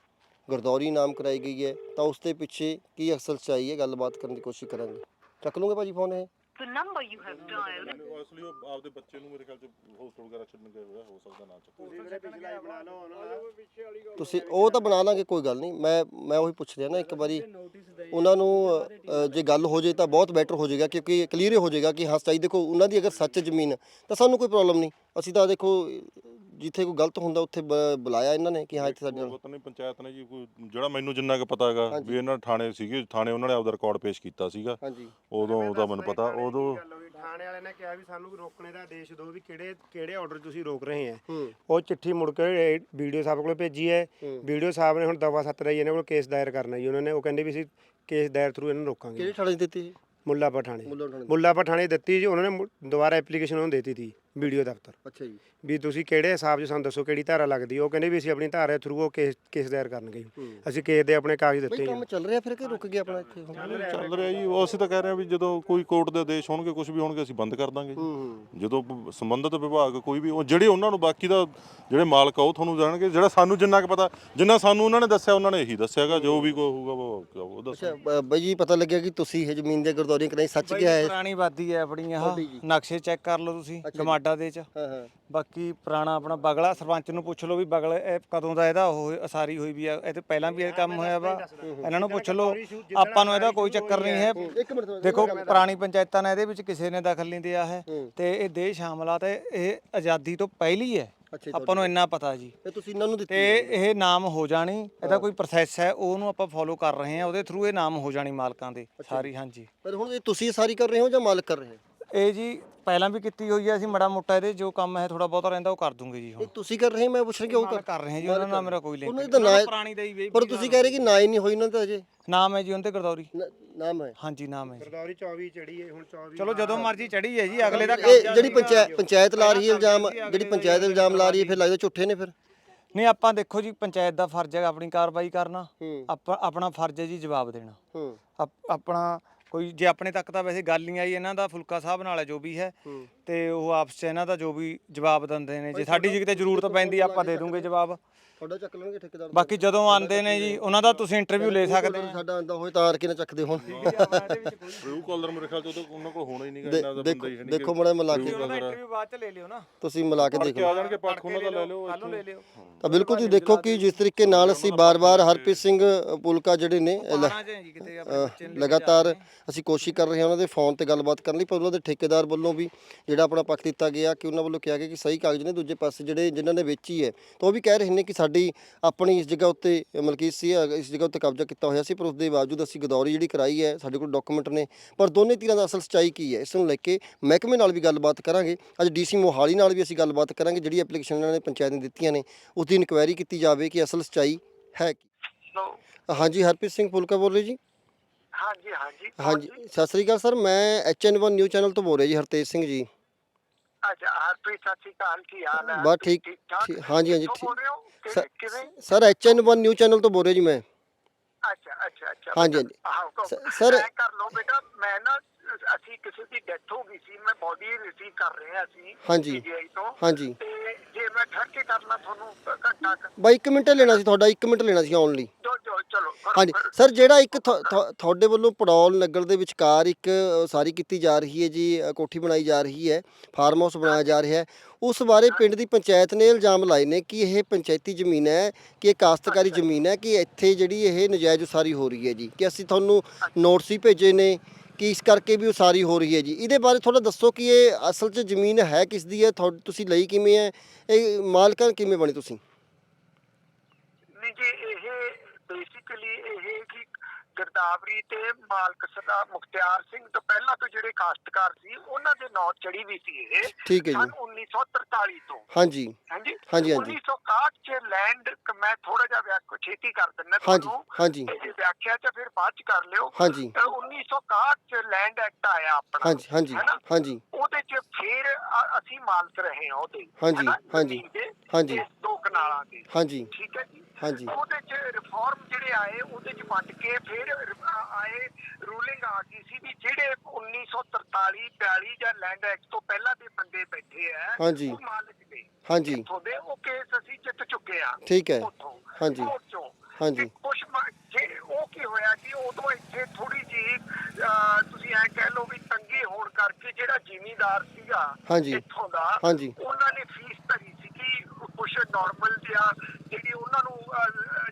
ਗਰਦੌਰੀ ਨਾਮ ਕਰਾਈ ਗਈ ਹੈ, ਤਾਂ ਉਸ ਦੇ ਪਿੱਛੇ ਕੀ ਅਸਲ ਸੱਚਾਈ ਹੈ, ਗੱਲਬਾਤ ਕਰਨ ਦੀ ਕੋਸ਼ਿਸ਼ ਕਰਾਂਗੇ। ਚੱਕ ਲੂਗੇ ਭਾਜੀ ਫੋਨ ਇਹ? The number you have dialed. ਅਸਲੀ ਉਹ ਆਪਦੇ ਬੱਚੇ ਨੂੰ ਮੇਰੇ ਖਿਆਲ ਚ ਹੋਸਟਲ ਵਗੈਰਾ ਛੱਡਣ ਗਏ ਹੋਇਆ ਹੋ ਸਕਦਾ ਨਾ ਚੱਕੋ ਤੁਸੀਂ ਉਹ ਤਾਂ ਬਣਾ ਲਾਂਗੇ ਕੋਈ ਗੱਲ ਨਹੀਂ। ਮੈਂ ਮੈਂ ਉਹੀ ਪੁੱਛ ਰਿਹਾ ਨਾ ਇੱਕ ਵਾਰੀ ਉਹਨਾਂ ਨੂੰ ਅ, ਜੇ ਗੱਲ ਹੋ ਜੇ ਤਾਂ ਬਹੁਤ ਬੈਟਰ ਹੋ ਜਾਏਗਾ ਕਿਉਂਕਿ ਕਲੀਅਰ ਹੋ ਜਾਏਗਾ ਕਿ ਹਾਂ ਸੱਚਾਈ ਦੇਖੋ ਉਹਨਾਂ ਦੀ ਅਗਰ ਸੱਚ ਜ਼ਮੀਨ ਤਾਂ ਸਾਨੂੰ ਕੋਈ ਪ੍ਰੋਬਲਮ ਨਹੀਂ। ਅਸੀਂ ਤਾਂ ਦੇਖੋ ਜਿੱਥੇ ਕੋਈ ਗਲਤ ਹੁੰਦਾ ਉੱਥੇ ਬ- ਬੁਲਾਇਆ ਇਹਨਾਂ ਨੇ ਕਿ ਹਾਂ ਇੱਥੇ ਸਾਡੇ ਨਾਲ ਪਤਾ ਨਹੀਂ ਪੰਚਾਇਤ ਨੇ ਜੀ ਕੋਈ ਜਿਹੜਾ ਮੈਨੂੰ ਜਿੰਨਾ ਕੁ ਪਤਾ ਹੈਗਾ ਹਾਂਜੀ। ਵੀ ਇਹਨਾਂ ਥਾਣੇ ਸੀਗੇ ਥਾਣੇ ਉਹਨਾਂ ਨੇ ਆਪਦਾ ਰਿਕਾਰਡ ਪੇਸ਼ ਕੀਤਾ ਸੀਗਾ। ਹਾਂਜੀ। ਉਦੋਂ ਉਹਦਾ ਮੈਨੂੰ ਪਤਾ ਉਦੋਂ ਥਾਣੇ ਵਾਲੇ ਨੇ ਕਿਹਾ ਵੀ ਸਾਨੂੰ ਰੋਕਣੇ ਦਾ ਆਦੇਸ਼ ਦਿਓ ਵੀ ਕਿਹੜੇ ਕਿਹੜੇ ਆਰਡਰ ਤੁਸੀਂ ਰੋਕ ਰਹੇ ਆ ਹੂੰ। ਉਹ ਚਿੱਠੀ ਮੁੜ ਕੇ ਵੀਡੀਓ ਸਾਹਿਬ ਕੋਲ ਭੇਜੀ ਹੈ। ਹੂੰ। ਵੀਡੀਓ ਸਾਹਿਬ ਨੇ ਹੁਣ ਦਵਾ ਸੱਤ ਰਹੀ ਇਹਨਾਂ ਕੋਲ ਕੇਸ ਦਾਇਰ ਕਰਨਾ ਜੀ ਉਹਨਾਂ ਨੇ। ਉਹ ਕਹਿੰਦੇ ਵੀ ਅਸੀਂ ਕੇਸ ਦਾਇਰ ਥਰੂ ਇਹਨਾਂ ਨੂੰ ਰੋਕਾਂਗੇ। ਕਿਹੜੇ ਥਾਣੇ ਦਿੱਤੀ ਮੁੱਲਾਪਾ ਥਾਣੇ। ਮੁੱਲਾ ਥਾਣੇ। ਮੁੱਲਾਪਾ ਥਾਣੇ ਦਿੱਤੀ ਜੀ ਉਹਨਾਂ ਨੇ ਮੁ- ਦੁਬਾਰਾ ਐਪਲੀਕੇਸ਼ਨ ਉਹਨੂੰ ਦੇਤੀ ਸੀ ਵੀਡੀਓ ਦਫ਼ਤਰ। ਅੱਛਾ ਜੀ। ਵੀ ਤੁਸੀਂ ਕਿਹੜੇ ਹਿਸਾਬ 'ਚ ਸਾਨੂੰ ਦੱਸੋ ਕਿਹੜੀ ਧਾਰਾ ਲੱਗਦੀ ਹੈ। ਉਹ ਕਹਿੰਦੇ ਵੀ ਅਸੀਂ ਆਪਣੀ ਧਾਰਾ ਥਰੂ ਉਹ ਕੇਸ ਕੇਸ ਦਾਇਰ ਕਰਨਗੇ। ਜੀ। ਅਸੀਂ ਕੇਸ ਦੇ ਆਪਣੇ ਕਾਗਜ਼ ਦਿੱਤੇ ਬਈ ਜੀ ਕੰਮ ਚੱਲ ਰਿਹਾ ਫਿਰ ਕਿ ਰੁਕ ਗਿਆ ਆਪਣਾ ਇੱਥੇ ਹੁਣ? ਚੱਲ ਰਿਹਾ ਜੀ ਉਹ ਅਸੀਂ ਤਾਂ ਕਹਿ ਰਹੇ ਹਾਂ ਵੀ ਜਦੋਂ ਕੋਈ ਕੋਰਟ ਦੇ ਆਦੇਸ਼ ਹੋਣਗੇ ਕੁਝ ਵੀ ਹੋਣਗੇ ਅਸੀਂ ਬੰਦ ਕਰ ਦਾਂਗੇ ਜਦੋਂ ਪ- ਸੰਬੰਧਿਤ ਵਿਭਾਗ ਕੋਈ ਵੀ ਉਹ ਜਿਹੜੇ ਉਹਨਾਂ ਨੂੰ ਬਾਕੀ ਦਾ ਜਿਹੜੇ ਮਾਲਕ ਆ ਉਹ ਤੁਹਾਨੂੰ ਜਾਣਗੇ। ਜਿਹੜਾ ਸਾਨੂੰ ਜਿੰਨਾ ਕੁ ਪਤਾ ਜਿੰਨਾ ਸਾਨੂੰ ਉਹਨਾਂ ਨੇ ਦੱਸਿਆ ਉਹਨਾਂ ਨੇ ਇਹੀ ਦੱਸਿਆਗਾ ਜੋ ਵੀ ਕੋਈ ਹੋਊਗਾ ਉਹ ਉਹ ਦੱਸੋ ਅੱਛਾ ਬ- ਬਾਈ ਜੀ ਪਤਾ ਲੱਗਿਆ ਕਿ ਤੁਸੀਂ ਇਹ ਜ਼ਮੀਨ ਦੇ ਗਰਦੌਰੀ ਕਰਾਈ ਸੱਚ ਕਿਹਾ ਹੈ ਪੁਰਾਣੀ ਵਾਦੀ ਹੈ ਆਪਣੀ ਆਹ। ਨਕਸ਼ੇ ਚੈੱਕ ਕਰ ਲਓ ਤੁਸੀਂ ਅੱਛਾ ਗਮਾਡਾ ਦੇ ਚ। ਹਾਂ ਹਾਂ। ਬਾਕੀ ਪੁਰਾਣਾ ਆਪਣਾ ਬਗਲਾ ਸਰਪੰਚ ਨੂੰ ਪੁੱਛ ਲਓ ਵੀ ਬਗਲ ਇਹ ਕਦੋਂ ਦਾ ਇਹਦਾ ਉਹ ਅਸਾਰੀ ਹੋਈ ਵੀ ਆ ਇਹ ਤੇ ਪਹਿਲਾਂ ਵੀ ਇਹ ਕੰਮ ਹੋਇਆ ਵਾ। ਇਹਨਾਂ ਨੂੰ ਪੁੱਛ ਲਓ ਆਪਾਂ ਨੂੰ ਇਹਦਾ ਕੋਈ ਚੱਕਰ ਨਹੀਂ ਹੈ। ਦੇਖੋ ਪੁਰਾਣੀ ਪੰਚਾਇਤਾਂ ਨੇ ਇਹਦੇ ਵਿੱਚ ਕਿਸੇ ਨੇ ਦਖਲ ਨਹੀਂ ਦਿਆ ਹੈ। ਤੇ ਇਹ ਦੇਸ਼ ਸ਼ਾਮਲਾਤ ਹੈ ਇਹ ਆਜ਼ਾਦੀ ਤੋਂ ਪਹਿਲੀ ਹੈ। ਆਪਾਂ ਨੂੰ ਇੰਨਾ ਪਤਾ ਜੀ। ਇਹ ਤੁਸੀਂ ਇਹਨਾਂ ਨੂੰ ਦਿੱਤੀ ਤੇ ਇਹ ਨਾਮ ਹੋ ਜਾਣੀ ਇਹਦਾ ਕੋਈ ਪ੍ਰੋਸੈਸ ਹੈ ਉਹਨੂੰ ਆਪਾਂ ਫੋਲੋ ਕਰ ਰਹੇ ਹਾਂ ਉਹਦੇ ਥਰੂ ਇਹ ਨਾਮ ਹੋ ਜਾਣੀ ਮਾਲਕਾਂ ਦੇ। ਸਾਰੀ ਹਾਂਜੀ। ਪਰ ਹੁਣ ਇਹ ਤੁਸੀਂ ਸਾਰੀ ਕਰ ਰਹੇ ਹੋ ਜਾਂ ਮਾਲਕ ਕਰ ਰਹੇ ਹੈ? ਇਹ ਜੀ ਪਹਿਲਾਂ ਵੀ ਕੀਤੀ ਹੋਈ ਹੈ ਅਸੀਂ ਮੜਾ ਮੋਟਾ ਇਹਦੇ ਜੋ ਕੰਮ ਹੈ ਥੋੜਾ ਬਹੁਤਾ ਰਹਿੰਦਾ ਉਹ ਕਰ ਦੂੰਗੇ ਜੀ ਇਹ ਹੁਣ ਤੁਸੀਂ ਕਰ ਰਹੇ ਮੈਂ ਪੁੱਛ ਰਿਹਾ ਕਿ ਉਹ ਨਾਲ ਕਰ ਰਹੇ ਹਾਂ ਜੀ ਉਹਨਾਂ ਨਾਲ ਮੇਰਾ ਕੋਈ ਲਿੰਕ ਉਹਨਾਂ ਨਹੀਂ। ਦਾ ਨਾਂ ਹੈ- ਪੁਰਾਣੀ ਦਾ ਹੀ ਵੀ ਪਰ ਤੁਸੀਂ ਕਹਿ ਰਹੇ ਕਿ ਨਾ ਹੀ ਨਹੀਂ ਹੋਈ ਨਾ ਤਾਂ ਅਜੇ। ਨਾਮ ਹੈ ਜੀ ਉਹਦੇ ਗਰਦੌਰੀ। ਨ- ਨਾਮ ਹੈ। ਹਾਂਜੀ ਨਾਮ ਹੈ ਜੀ। ਗਰਦੌਰੀ 24 ਚੜੀ ਹੈ ਹੁਣ 24 ਚਲੋ ਜਦੋਂ ਮਰਜ਼ੀ ਚੜੀ ਹੈ ਜੀ ਅਗਲੇ ਦਾ ਇਹ ਕਬਜ਼ਾ ਜਿਹੜੀ। ਪੰਚਾਇਤ ਪੰਚਾਇਤ ਲਾ ਰਹੀ ਹੈ ਇਲਜ਼ਾਮ ਜਿਹੜੀ ਪੰਚਾਇਤ ਦੇ ਇਲਜ਼ਾਮ ਲਾ ਰਹੀ ਹੈ ਫਿਰ ਲੱਗਦਾ ਝੂਠੇ ਨੇ ਫਿਰ। ਨਹੀਂ ਆਪਾਂ ਦੇਖੋ ਜੀ ਪੰਚਾਇਤ ਦਾ ਫਰਜ਼ ਹੈ ਆਪਣੀ ਕਾਰਵਾਈ ਕਰਨਾ। ਹੂੰ। ਆਪਾਂ ਆਪਣਾ ਫਰਜ਼ ਹੈ ਜੀ ਜਵਾਬ ਦੇਣਾ। ਹੂੰ। ਆਪ- ਆਪਣਾ ਕੋਈ ਜੇ ਆਪਣੇ ਤੱਕ ਤਾਂ ਵੈਸੇ ਗੱਲ ਨਹੀਂ ਆਈ ਇਹਨਾਂ ਦਾ ਫੁਲਕਾ ਸਾਹਿਬ ਨਾਲ ਹੈ ਜੋ ਵੀ ਹੈ ਹੂੰ। ਤੇ ਉਹ ਆਪਸ ਚ ਇਹਨਾਂ ਦਾ ਜੋ ਵੀ ਜਵਾਬ ਦਿੰਦੇ ਨੇ ਜੇ ਸਾਡੀ ਜੀ ਕਿਤੇ ਜ਼ਰੂਰਤ ਪੈਂਦੀ ਆਪਾਂ ਦੇ ਦੂੰਗੇ ਜਵਾਬ। ਤੁਹਾਡਾ ਚੱਕ ਲੈਣਗੇ ਠੇਕੇਦਾਰ? ਬਾਕੀ ਜਦੋਂ ਆਉਂਦੇ ਨੇ ਜੀ ਉਹਨਾਂ ਦਾ ਤੁਸੀਂ ਇੰਟਰਵਿਊ ਲੈ ਸਕਦੇ ਹੋ। ਸਾਡਾ ਆਂਦਾ ਹੋਏ ਤਾਂ ਆਰ ਕੇ ਨਾ ਚੱਕਦੇ ਹੋਣ। ਰਿਵਿਊ ਕਾਲਰ ਮੇਰੇ ਖਿਆਲ ਉਦੋਂ ਉਹਨਾਂ ਕੋਲ ਹੋਣਾ ਹੀ ਨਹੀਂਗਾ ਦੇ- ਇੰਨਾ ਦਾ ਦੇਖੋ ਬੰਦਾ ਹੀ ਹੈ ਦੇਖੋ ਮੜਾ ਮਿਲਾ ਕੇ। ਇੰਟਰਵਿਊ ਬਾਅਦ ਚ ਲੈ ਲਿਓ ਨਾ। ਤੁਸੀਂ ਮਿਲਾ ਕੇ ਦੇਖ ਆ ਜਾਣਗੇ ਪੱਖ ਉਹਨਾਂ ਦਾ ਲੈ ਲਿਓ ਕੱਲ ਨੂੰ ਲੈ ਲਿਓ। ਤਾਂ ਬਿਲਕੁਲ ਤੁਸੀਂ ਦੇਖੋ ਕਿ ਜਿਸ ਤਰੀਕੇ ਨਾਲ ਅਸੀਂ ਬਾਰ-ਬਾਰ ਹਰਪ੍ਰੀਤ ਸਿੰਘ ਪੁਲਕਾ ਜਿਹੜੇ ਨੇ ਜੀ ਲਗਾਤਾਰ ਅਸੀਂ ਕੋਸ਼ਿਸ਼ ਕਰ ਰਹੇ ਹਾਂ ਉਹਨਾਂ ਦੇ ਫੋਨ ਤੇ ਗੱਲਬਾਤ ਕਰਨ ਲਈ ਪਰ ਉਹਨਾਂ ਦੇ ਠੇਕੇਦਾਰ ਵੱਲੋਂ ਵੀ ਜਿਹੜਾ ਆਪਣਾ ਪੱਖ ਦਿੱਤਾ ਗਿਆ ਕਿ ਉਹਨਾਂ ਵੱਲੋਂ ਕਿਹਾ ਗਿਆ ਕਿ ਸਹੀ ਕਾਗਜ਼ ਨੇ ਦੂਜੇ ਪਾਸੇ ਜਿਹੜੇ ਜਿਨ੍ਹਾਂ ਨੇ ਵੇਚੀ ਹੈ ਤਾਂ ਉਹ ਵੀ ਕਹਿ ਰਹੇ ਨੇ ਕਿ ਸਾਡੀ ਆਪਣੀ ਇਸ ਜਗ੍ਹਾ ਉੱਤੇ ਮਲਕੀਤ ਸੀ ਇਸ ਜਗ੍ਹਾ ਉੱਤੇ ਕਬਜ਼ਾ ਕੀਤਾ ਹੋਇਆ ਸੀ ਪਰ ਉਸ ਦੇ ਬਾਵਜੂਦ ਅਸੀਂ ਗਦੌਰੀ ਜਿਹੜੀ ਕਰਾਈ ਹੈ ਸਾਡੇ ਕੋਲ ਡਾਕੂਮੈਂਟ ਨੇ ਪਰ ਦੋਨੇ ਧਿਰਾਂ ਦਾ ਅਸਲ ਸਚਾਈ ਕੀ ਹੈ? ਇਸ ਨੂੰ ਲੈ ਕੇ ਮਹਿਕਮੇ ਨਾਲ ਵੀ ਗੱਲਬਾਤ ਕਰਾਂਗੇ। ਅੱਜ ਡੀਸੀ ਮੋਹਾਲੀ ਨਾਲ ਵੀ ਅਸੀਂ ਗੱਲਬਾਤ ਕਰਾਂਗੇ ਜਿਹੜੀ ਐਪਲੀਕੇਸ਼ਨ ਇਹਨਾਂ ਨੇ ਪੰਚਾਇਤ ਨੇ ਦਿੱਤੀਆਂ ਨੇ ਉਸ ਦੀ ਇਨਕੁਆਇਰੀ ਕੀਤੀ ਜਾਵੇ ਕਿ ਅਸਲ ਸਚਾਈ ਹੈ ਕੀ? ਹਾਂਜੀ ਹਰਪ੍ਰੀਤ ਸਿੰਘ ਪੁਲਕਾ ਬੋਲ ਰਹੇ ਜੀ? ਹਾਂਜੀ ਹਾਂਜੀ ਹਾਂਜੀ ਸਤਿ ਸ੍ਰੀ ਅਕਾਲ ਸਰ ਮੈਂ ਐਚਐਨ1 ਨਿਊਜ਼ ਚੈਨਲ ਤੋਂ ਬੋਲ ਰਿਹਾ ਜੀ ਹਰਤੇਜ ਸਿੰਘ ਜੀ। ਅੱਛਾ ਹਰਪ੍ਰੀਤ ਸਤਿ ਸ਼੍ਰੀ ਅਕਾਲ ਕੀ ਹਾਲ ਹੈ? ਬਸ ਠੀਕ ਠੀਕ ਠਾਕ ਠੀਕ- ਹਾਂਜੀ ਹਾਂਜੀ ਕਿੱਥੋਂ ਠੀਕ। ਰਹੇ ਹੋ? ਸਰ- ਕਿਵੇਂ? ਕਿਵੇਂ ਸਰ ਐਚਐਨ1 ਨਿਊਜ਼ ਚੈਨਲ ਤੋਂ ਬੋਲ ਰਿਹਾ ਜੀ ਮੈਂ। ਅੱਛਾ ਅੱਛਾ ਅੱਛਾ ਹਾਂਜੀ। ਸ- ਸਰ- ਕਰ ਲਓ ਬੇਟਾ ਮੈਂ ਨਾ ਅਸੀਂ ਕਿਸੇ ਦੀ ਡੈਥ ਹੋ ਗਈ ਸੀ ਮੈਂ ਬੋਡੀ ਰਿਸੀਵ ਕਰ ਰਿਹਾ ਸੀ ਹਾਂਜੀ। ਤੋਂ। ਹਾਂਜੀ। ਤੇ ਜੇ ਮੈਂ ਠਹਿਰ ਕੇ ਕਰਨਾ ਤੁਹਾਨੂੰ ਘੰਟਾ ਕੁ- ਬਾਈ 1 ਮਿੰਟ ਲੈਣਾ ਸੀ ਤੁਹਾਡਾ 1 ਮਿੰਟ ਲੈਣਾ ਸੀ ਓਨਲੀ ਹਾਂਜੀ। ਸਰ ਜਿਹੜਾ ਇੱਕ ਤੁਹਾ- ਤੁਹਾ- ਤੁਹਾਡੇ ਵੱਲੋਂ ਪੜੌਲ ਨਗਰ ਦੇ ਵਿਚਕਾਰ ਇੱਕ ਸਾਰੀ ਕੀਤੀ ਜਾ ਰਹੀ ਹੈ ਜੀ ਕੋਠੀ ਬਣਾਈ ਜਾ ਰਹੀ ਹੈ ਫਾਰਮ ਹਾਊਸ ਬਣਾਇਆ ਜਾ ਰਿਹਾ ਹੈ ਉਸ ਬਾਰੇ ਪਿੰਡ ਦੀ ਪੰਚਾਇਤ ਨੇ ਇਲਜ਼ਾਮ ਲਾਏ ਨੇ ਕਿ ਇਹ ਪੰਚਾਇਤੀ ਜ਼ਮੀਨ ਹੈ ਕਿ ਇਹ ਕਾਸ਼ਤਕਾਰੀ ਜ਼ਮੀਨ ਹੈ ਕਿ ਇੱਥੇ ਜਿਹੜੀ ਇਹ ਨਜਾਇਜ਼ ਉਸਾਰੀ ਹੋ ਰਹੀ ਹੈ ਜੀ ਕਿ ਅਸੀਂ ਤੁਹਾਨੂੰ ਨੋਟਿਸ ਹੀ ਭੇਜੇ ਨੇ ਕਿ ਇਸ ਕਰਕੇ ਵੀ ਉਸਾਰੀ ਹੋ ਰਹੀ ਹੈ ਜੀ। ਇਹਦੇ ਬਾਰੇ ਥੋੜਾ ਦੱਸੋ ਕਿ ਇਹ ਅਸਲ 'ਚ ਜ਼ਮੀਨ ਹੈ ਕਿਸ ਦੀ ਹੈ ਤੁਸੀਂ ਲਈ ਕਿਵੇਂ ਹੈ ਇਹ ਮਾਲਕਾਂ ਕਿਵੇਂ ਬਣੇ ਤੁਸੀਂ? ਨਹੀਂ ਜੀ ਇਹ ਬੇਸਿਕਲੀ ਇਹ ਕਿ ਗਿਰਦਾਵਰੀ ਤੇ ਮਾਲਕ ਸਦਾ ਮੁਖਤਿਆਰ ਸਿੰਘ ਤੋਂ ਪਹਿਲਾਂ ਤੋਂ ਜਿਹੜੇ ਕਾਸ਼ਤਕਾਰ ਸੀ ਉਹਨਾਂ ਦੇ ਨਾਂ ਚੜੀ ਵੀ ਸੀ ਇਹ। ਠੀਕ ਹੈ ਜੀ। ਸਨ 1943 ਤੋਂ। ਹਾਂਜੀ। ਹਾਂਜੀ? ਹਾਂਜੀ, ਹਾਂਜੀ। 1961 ਚ ਲੈਂਡ ਮੈਂ ਥੋੜਾ ਜਿਹਾ ਵਿਆਖ ਛੇਤੀ ਕਰ ਦਿੰਦਾ ਹਾਂਜੀ ਹਾਂਜੀ। ਇਹ ਵਿਆਖਿਆ ਚ ਫਿਰ ਬਾਅਦ ਚ ਕਰ ਲਿਓ। ਹਾਂਜੀ। ਅ, 1961 ਚ ਲੈਂਡ ਐਕਟ ਆਇਆ ਆਪਣਾ। ਹਾਂਜੀ ਹਾਂਜੀ? ਹਾਂਜੀ। ਉਹਦੇ ਚ ਫਿਰ ਅਸੀਂ ਮਾਲਕ ਰਹੇ ਹਾਂ ਉਹਦੇ। ਹਾਂਜੀ? ਹਾਂਜੀ, ਹਾਂਜੀ। ਦੋ ਕਨਾਲਾਂ ਦੇ। ਹਾਂਜੀ। ਠੀਕ ਹੈ? ਹਾਂਜੀ ਉਹਦੇ ਚ ਰਿਫਾਰਮ ਜਿਹੜੇ ਆਏ ਉਹਦੇ ਚ ਵੰਡ ਕੇ ਫਿਰ ਆਏ ਰੂਲਿੰਗ ਆ ਗਈ ਸੀ ਵੀ ਜਿਹੜੇ 1943 42 ਜਾਂ ਲੈਂਡ ਐਕਟ ਤੋਂ ਪਹਿਲਾਂ ਦੇ ਬੰਦੇ ਬੈਠੇ ਆ ਹਾਂਜੀ। ਉਹ ਮਾਲਕ ਨੇ ਹਾਂਜੀ ਦੇ ਉਹ ਕੇਸ ਅਸੀਂ ਜਿੱਤ ਚੁੱਕੇ ਆ ਠੀਕ ਹੈ ਹਾਂਜੀ। ਹਾਂਜੀ। ਜੇ ਉਹ ਕੀ ਹੋਇਆ ਕਿ ਉਦੋਂ ਇੱਥੇ ਥੋੜੀ ਜੀ ਤੁਸੀਂ ਐ ਕਹਿ ਲਓ ਵੀ ਤੰਗੀ ਹੋਣ ਕਰਕੇ ਜਿਹੜਾ ਜ਼ਿਮੀਂਦਾਰ ਸੀਗਾ। ਇੱਥੋਂ ਦਾ। ਉਹਨਾਂ ਨੇ ਫੀਸ ਭਰੀ ਕੁਛ ਨਾਰਮਲ ਜਿਹਾ ਜਿਹੜੀ ਉਹਨਾਂ ਨੂੰ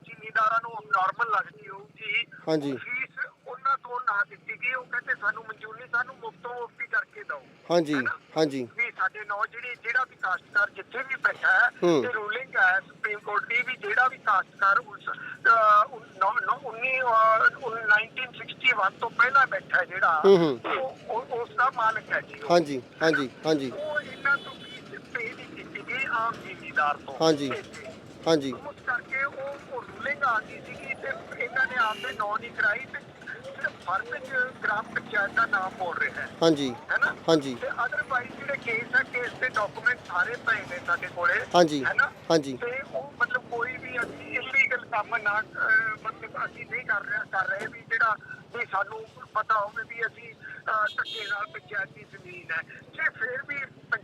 ਜ਼ਿਮੀਂਦਾਰਾਂ ਨੂੰ ਨਾਰਮਲ ਲੱਗਦੀ ਹੋਊਗੀ ਹਾਂਜੀ। ਫੀਸ ਉਹਨਾਂ ਤੋਂ ਨਾ ਦਿੱਤੀ ਗਈ ਉਹ ਕਹਿੰਦੇ ਸਾਨੂੰ ਮਨਜ਼ੂਰ ਨਹੀਂ ਸਾਨੂੰ ਮੁਫਤੋਂ ਮੁਫਤੀ ਕਰਕੇ ਦਿਓ ਹਾਂਜੀ ਹੈਨਾ? ਹਾਂਜੀ ਵੀ ਸਾਡੇ ਨੌ ਜਿਹੜੀ ਜਿਹੜਾ ਵੀ ਕਾਸ਼ਤਕਾਰ ਜਿੱਥੇ ਵੀ ਬੈਠਾ ਹੈ ਹੂੰ। ਤੇ ਰੂਲਿੰਗ ਹੈ ਸੁਪਰੀਮ ਕੋਰਟ ਦੀ ਵੀ ਜਿਹੜਾ ਵੀ ਕਾਸ਼ਤਕਾਰ ਉਸ ਅਹ, ਉਨ- ਨੌ- ਨੌ- ਉੱਨੀ ਅਹ, ਉਨ- 1961 ਤੋਂ ਪਹਿਲਾਂ ਬੈਠਾ ਹੈ ਜਿਹੜਾ ਹੂੰ, ਹੂੰ। ਉਹ- ਉਹ- ਉਸ ਦਾ ਮਾਲਕ ਹੈ ਜੀ ਉਹ। ਹਾਂਜੀ ਹਾਂਜੀ ਹਾਂਜੀ ਉਹ ਇਹਨਾਂ ਤੋਂ ਫੀਸ ਪੇ ਨਹੀਂ ਕੀਤੀ ਗਈ ਆਮ ਜ਼ਿਮੀਦਾਰ ਤੋਂ। ਹਾਂਜੀ। ਹਾਂਜੀ। ਉਸ ਕਰਕੇ ਉਹ ਰੂਲਿੰਗ ਆ ਗਈ ਸੀਗੀ ਤੇ ਇਹਨਾਂ ਨੇ ਆਪਦੇ ਨਾਂ ਨਹੀਂ ਕਰਾਈ ਤੇ ਚ ਗ੍ਰਾਮ ਪੰਚਾਇਤ ਦਾ ਨਾਮ ਬੋਲ ਰਿਹਾ ਹੈ। ਹਾਂਜੀ। ਹੈਨਾ? ਹਾਂਜੀ। ਤੇ ਅਦਰਵਾਈਜ਼ ਜਿਹੜੇ ਕੇਸ ਹੈ ਕੇਸ ਦੇ ਡਾਕੂਮੈਂਟ ਸਾਰੇ ਪਏ ਨੇ ਸਾਡੇ ਕੋਲੇ। ਹਾਂਜੀ। ਹੈਨਾ? ਹਾਂਜੀ। ਤੇ ਉਹ ਮਤਲਬ ਕੋਈ ਵੀ ਅਸੀਂ ਇਲੀਗਲ ਕੰਮ ਨਾ ਮਤਲਬ ਅਸੀਂ ਨਹੀਂ ਕਰ ਰਿਹਾ ਕਰ ਰਹੇ ਵੀ ਜਿਹੜਾ ਵੀ ਸਾਨੂੰ ਪਤਾ ਹੋਵੇ ਵੀ ਅਸੀਂ ਧੱਕੇ ਨਾਲ ਪੰਚਾਇਤੀ ਜ਼ਮੀਨ ਹੈ। ਜੇ ਫਿਰ ਵੀ